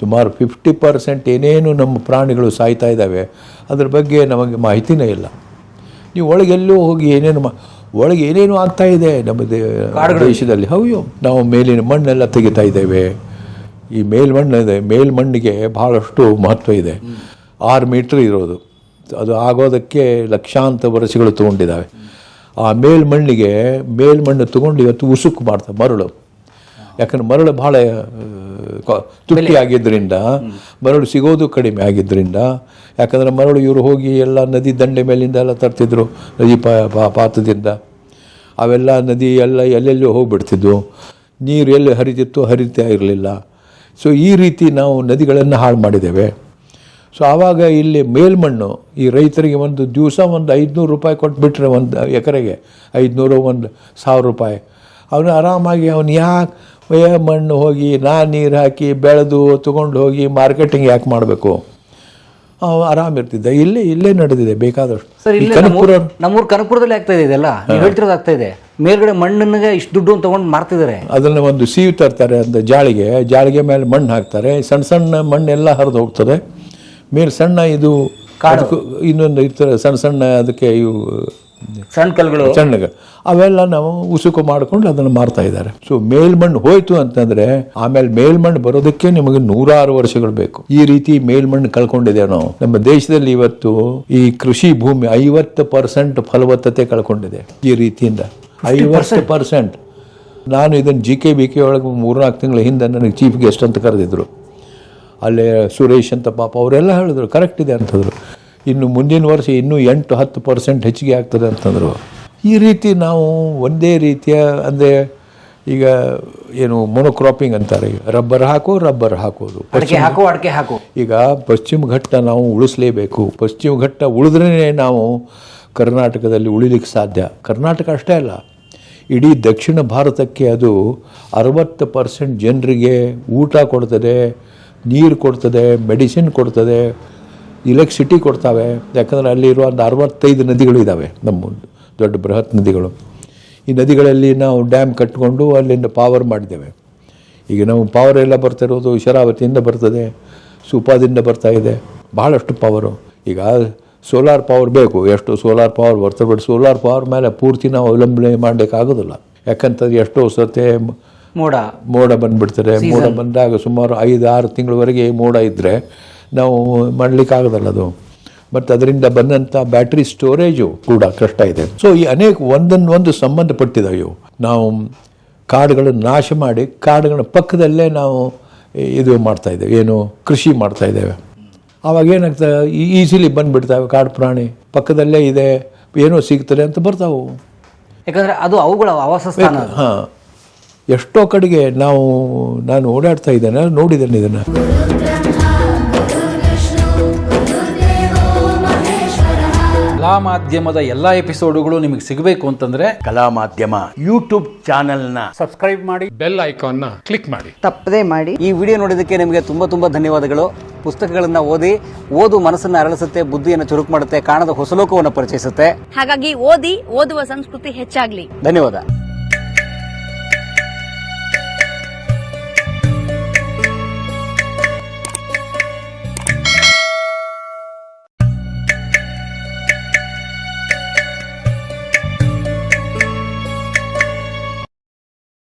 ಸುಮಾರು ಫಿಫ್ಟಿ ಪರ್ಸೆಂಟ್ ಏನೇನು ನಮ್ಮ ಪ್ರಾಣಿಗಳು ಸಾಯ್ತಾ ಇದ್ದಾವೆ ಅದ್ರ ಬಗ್ಗೆ ನಮಗೆ ಮಾಹಿತಿನೇ ಇಲ್ಲ. ನೀವು ಒಳಗೆಲ್ಲೂ ಹೋಗಿ ಏನೇನು ಮಾ ಒಳಗೆ ಏನೇನು ಆಗ್ತಾ ಇದೆ ನಮ್ಮ ದೇಶದಲ್ಲಿ? ಹೌದು ನಾವು ಮೇಲಿನ ಮಣ್ಣೆಲ್ಲ ತೆಗಿತಾ ಇದ್ದೇವೆ. ಈ ಮೇಲ್ಮಣ್ಣು ಇದೆ ಮೇಲ್ಮಣ್ಣಿಗೆ ಬಹಳಷ್ಟು ಮಹತ್ವ ಇದೆ. ಆರು ಮೀಟ್ರ್ ಇರೋದು. ಅದು ಆಗೋದಕ್ಕೆ ಲಕ್ಷಾಂತರ ವರ್ಷಗಳು ತೊಗೊಂಡಿದ್ದಾವೆ. ಆ ಮೇಲ್ಮಣ್ಣಿಗೆ ಮೇಲ್ಮಣ್ಣು ತೊಗೊಂಡು ಇವತ್ತು ಉಸುಕು ಮಾಡ್ತಾರೆ ಮರಳು. ಯಾಕಂದ್ರೆ ಮರಳು ಕ- ತುಟ್ಟಿ ಆಗಿದ್ದರಿಂದ ಮರಳು ಸಿಗೋದು ಕಡಿಮೆ ಆಗಿದ್ದರಿಂದ ಯಾಕಂದ್ರೆ ಮರಳು ಇವರು ಹೋಗಿ ಎಲ್ಲ ನದಿ ದಂಡೆ ಮೇಲಿಂದ ಎಲ್ಲ ತರ್ತಿದ್ರು, ನದಿ ಪಾತದಿಂದ. ಅವೆಲ್ಲ ನದಿ ಎಲ್ಲ ಎಲ್ಲೆಲ್ಲೋ ಹೋಗಿಬಿಡ್ತಿದ್ವು. ನೀರು ಎಲ್ಲಿ ಹರಿತಿತ್ತು ಹರಿತಾ ಇರಲಿಲ್ಲ. ಸೊ ಈ ರೀತಿ ನಾವು ನದಿಗಳನ್ನು ಹಾಳು ಮಾಡಿದ್ದೇವೆ. ಸೊ ಆವಾಗ ಇಲ್ಲಿ ಮೇಲ್ಮಣ್ಣು, ಈ ರೈತರಿಗೆ ಒಂದು ದಿವಸ ಒಂದು ಐದುನೂರು ರೂಪಾಯಿ ಕೊಟ್ಬಿಟ್ರೆ ಒಂದು ಎಕರೆಗೆ, ಐದುನೂರು, ಒಂದು ಸಾವಿರ ರೂಪಾಯಿ. ಅವನು ಆರಾಮಾಗಿ, ಅವನು ಯಾಕೆ ಮಣ್ಣು ಹೋಗಿ ನಾ ನೀರು ಹಾಕಿ ಬೆಳೆದು ತೊಗೊಂಡು ಹೋಗಿ ಮಾರ್ಕೆಟಿಂಗ್ ಯಾಕೆ ಮಾಡಬೇಕು? ಆರಾಮಿರ್ತಿದ್ದ ಇಲ್ಲೇ ಇಲ್ಲೇ ನಡೆದಿದೆ ಬೇಕಾದಷ್ಟು. ನಮ್ಮೂರು ಕನಕಪುರದಲ್ಲಿ ಆಗ್ತಾ ಇದೆ ಇದೆಲ್ಲ. ಹೇಳ್ತಿರೋದು ಆಗ್ತಾ ಇದೆ. ಮೇಲ್ಗಡೆ ಮಣ್ಣನ್ನಿಗೆ ಇಷ್ಟು ದುಡ್ಡು ಅಂತ ತಗೊಂಡು ಮಾರ್ತಿದ್ದಾರೆ ಅದನ್ನ ಒಂದು ಸೀವು ತರ್ತಾರೆ ಅಂತ ಜಾಳಿಗೆ. ಜಾಳಿಗೆ ಮೇಲೆ ಮಣ್ಣು ಹಾಕ್ತಾರೆ. ಸಣ್ಣ ಸಣ್ಣ ಮಣ್ಣೆಲ್ಲ ಹರಿದು ಹೋಗ್ತದೆ. ಮೇಲೆ ಸಣ್ಣ ಇದು ಕಾಡು. ಇನ್ನೊಂದು ಇರ್ತಾರೆ. ಸಣ್ಣ ಸಣ್ಣ ಅದಕ್ಕೆ ಇವು ಸಣ್ಣ ಕಲ್ಗಳು ಸಣ್ಣಗ. ಅವೆಲ್ಲ ನಾವು ಉಸುಕು ಮಾಡಿಕೊಂಡು ಅದನ್ನ ಮಾರ್ತಾ ಇದ್ದಾರೆ. ಸೊ ಮೇಲ್ಮಣ್ಣು ಹೋಯ್ತು ಅಂತಂದ್ರೆ ಆಮೇಲೆ ಮೇಲ್ಮಣ್ಣು ಬರೋದಕ್ಕೆ ನಿಮಗೆ ನೂರಾರು ವರ್ಷಗಳು ಬೇಕು. ಈ ರೀತಿ ಮೇಲ್ಮಣ್ಣು ಕಳ್ಕೊಂಡಿದ್ದೇವೆ ನಾವು. ನಮ್ಮ ದೇಶದಲ್ಲಿ ಇವತ್ತು ಈ ಕೃಷಿ ಭೂಮಿ ಐವತ್ತು ಪರ್ಸೆಂಟ್ ಫಲವತ್ತತೆ ಕಳ್ಕೊಂಡಿದೆ ಈ ರೀತಿಯಿಂದ. ಐವತ್ತು ಪರ್ಸೆಂಟ್. ನಾನು ಇದನ್ನು ಜಿ ಕೆ ಬಿ ಕೆ ಒಳಗೆ ಮೂರ್ನಾಲ್ಕು ತಿಂಗಳ ಹಿಂದೆ ನನಗೆ ಚೀಫ್ ಗೆಸ್ಟ್ ಅಂತ ಕರೆದಿದ್ರು. ಅಲ್ಲೇ ಸುರೇಶ್ ಅಂತ ಪಾಪ ಅವರೆಲ್ಲ ಹೇಳಿದ್ರು ಕರೆಕ್ಟ್ ಇದೆ ಅಂತಂದರು. ಇನ್ನು ಮುಂದಿನ ವರ್ಷ ಇನ್ನೂ ಎಂಟು ಹತ್ತು ಪರ್ಸೆಂಟ್ ಹೆಚ್ಚಿಗೆ ಆಗ್ತದೆ ಅಂತಂದರು. ಈ ರೀತಿ ನಾವು ಒಂದೇ ರೀತಿಯ ಅಂದರೆ ಈಗ ಏನು ಮೊನೋಕ್ರಾಪಿಂಗ್ ಅಂತಾರೆ ಈಗ ರಬ್ಬರ್ ಹಾಕೋ ರಬ್ಬರ್ ಹಾಕೋದು. ಅಡಿಕೆ ಹಾಕು ಅಡಿಕೆ ಹಾಕೋ. ಈಗ ಪಶ್ಚಿಮ ಘಟ್ಟ ನಾವು ಉಳಿಸಲೇಬೇಕು. ಪಶ್ಚಿಮ ಘಟ್ಟ ಉಳಿದ್ರೇ ನಾವು ಕರ್ನಾಟಕದಲ್ಲಿ ಉಳಿಲಿಕ್ಕೆ ಸಾಧ್ಯ. ಕರ್ನಾಟಕ ಅಷ್ಟೇ ಅಲ್ಲ ಇಡೀ ದಕ್ಷಿಣ ಭಾರತಕ್ಕೆ ಅದು ಅರವತ್ತು ಪರ್ಸೆಂಟ್ ಜನರಿಗೆ ಊಟ ಕೊಡ್ತದೆ ನೀರು ಕೊಡ್ತದೆ ಮೆಡಿಸಿನ್ ಕೊಡ್ತದೆ ಇಲೆಕ್ಟ್ರಿಸಿಟಿ ಕೊಡ್ತಾವೆ. ಯಾಕಂದರೆ ಅಲ್ಲಿರುವ ಒಂದು ಅರವತ್ತೈದು ನದಿಗಳು ಇದ್ದಾವೆ ನಮ್ಮ ದೊಡ್ಡ ಬೃಹತ್ ನದಿಗಳು. ಈ ನದಿಗಳಲ್ಲಿ ನಾವು ಡ್ಯಾಮ್ ಕಟ್ಟಿಕೊಂಡು ಅಲ್ಲಿಂದ ಪವರ್ ಮಾಡಿದ್ದೇವೆ. ಈಗ ನಾವು ಪವರ್ ಎಲ್ಲ ಬರ್ತಾ ಇರೋದು ಶರಾವತಿಯಿಂದ ಬರ್ತದೆ. ಸೂಪಾದಿಂದ ಬರ್ತಾ ಇದೆ. ಭಾಳಷ್ಟು ಪವರು ಈಗ ಸೋಲಾರ್ ಪವರ್ ಬೇಕು. ಎಷ್ಟು ಸೋಲಾರ್ ಪವರ್ ಬರ್ತದೆ ಬಟ್ ಸೋಲಾರ್ ಪವರ್ ಮೇಲೆ ಪೂರ್ತಿ ನಾವು ಅವಲಂಬನೆ ಮಾಡಲಿಕ್ಕಾಗೋದಿಲ್ಲ. ಯಾಕಂತಂದ್ರೆ ಎಷ್ಟೋ ಸತೆ ಮೋಡ. ಮೋಡ ಬಂದುಬಿಡ್ತಾರೆ ಮೋಡ ಬಂದಾಗ ಸುಮಾರು ಐದು ಆರು ತಿಂಗಳವರೆಗೆ ಮೋಡ ಇದ್ದರೆ ನಾವು ಮಾಡಲಿಕ್ಕಾಗದಲ್ಲ ಅದು. ಮತ್ತು ಅದರಿಂದ ಬಂದಂಥ ಬ್ಯಾಟ್ರಿ ಸ್ಟೋರೇಜು ಕೂಡ ಕಷ್ಟ ಇದೆ. ಸೊ ಈ ಅನೇಕ ಒಂದನ್ನು ಒಂದು ಸಂಬಂಧಪಟ್ಟಿದ್ದಾವೆ ಇವು ನಾವು ಕಾಡುಗಳನ್ನು ನಾಶ ಮಾಡಿ ಕಾಡುಗಳ ಪಕ್ಕದಲ್ಲೇ ನಾವು ಇದು ಮಾಡ್ತಾ ಇದ್ದೇವೆ. ಏನು ಕೃಷಿ ಮಾಡ್ತಾ ಇದ್ದೇವೆ. ಆವಾಗ ಏನಾಗ್ತದೆ ಈಸಿಲಿ ಬಂದುಬಿಡ್ತಾವೆ ಕಾಡು ಪ್ರಾಣಿ. ಪಕ್ಕದಲ್ಲೇ ಇದೆ ಏನೋ ಸಿಗ್ತದೆ ಅಂತ ಬರ್ತಾವೆ. ಯಾಕಂದರೆ ಅದು ಅವುಗಳ ಆವಾಸ. ಹಾಂ. ಎಷ್ಟೋ ಕಡೆಗೆ ನಾವು ನಾನು ಓಡಾಡ್ತಾ ಇದ್ದೇನೆ ನೋಡಿದ್ದೇನೆ ಇದನ್ನು. ಕಲಾ ಮಾಧ್ಯಮದ ಎಲ್ಲಾ ಎಪಿಸೋಡುಗಳು ನಿಮಗೆ ಸಿಗಬೇಕು ಅಂತಂದ್ರೆ ಕಲಾ ಮಾಧ್ಯಮ ಯೂಟ್ಯೂಬ್ ಚಾನೆಲ್ನ ತಪ್ಪದೇ ಮಾಡಿ. ಈ ವಿಡಿಯೋ ನೋಡಿದಕ್ಕೆ ನಿಮಗೆ ತುಂಬಾ ತುಂಬಾ ಧನ್ಯವಾದಗಳು. ಪುಸ್ತಕಗಳನ್ನು ಓದಿ ಓದು ಮನಸ್ಸನ್ನ ಅರಳಿಸುತ್ತೆ ಬುದ್ಧಿಯನ್ನು ಚುರುಕು ಮಾಡುತ್ತೆ ಕಾಣದ ಹೊಸಲೋಕವನ್ನು ಪರಿಚಯಿಸುತ್ತೆ. ಹಾಗಾಗಿ ಓದಿ ಓದುವ ಸಂಸ್ಕೃತಿ ಹೆಚ್ಚಾಗ್ಲಿ. ಧನ್ಯವಾದ.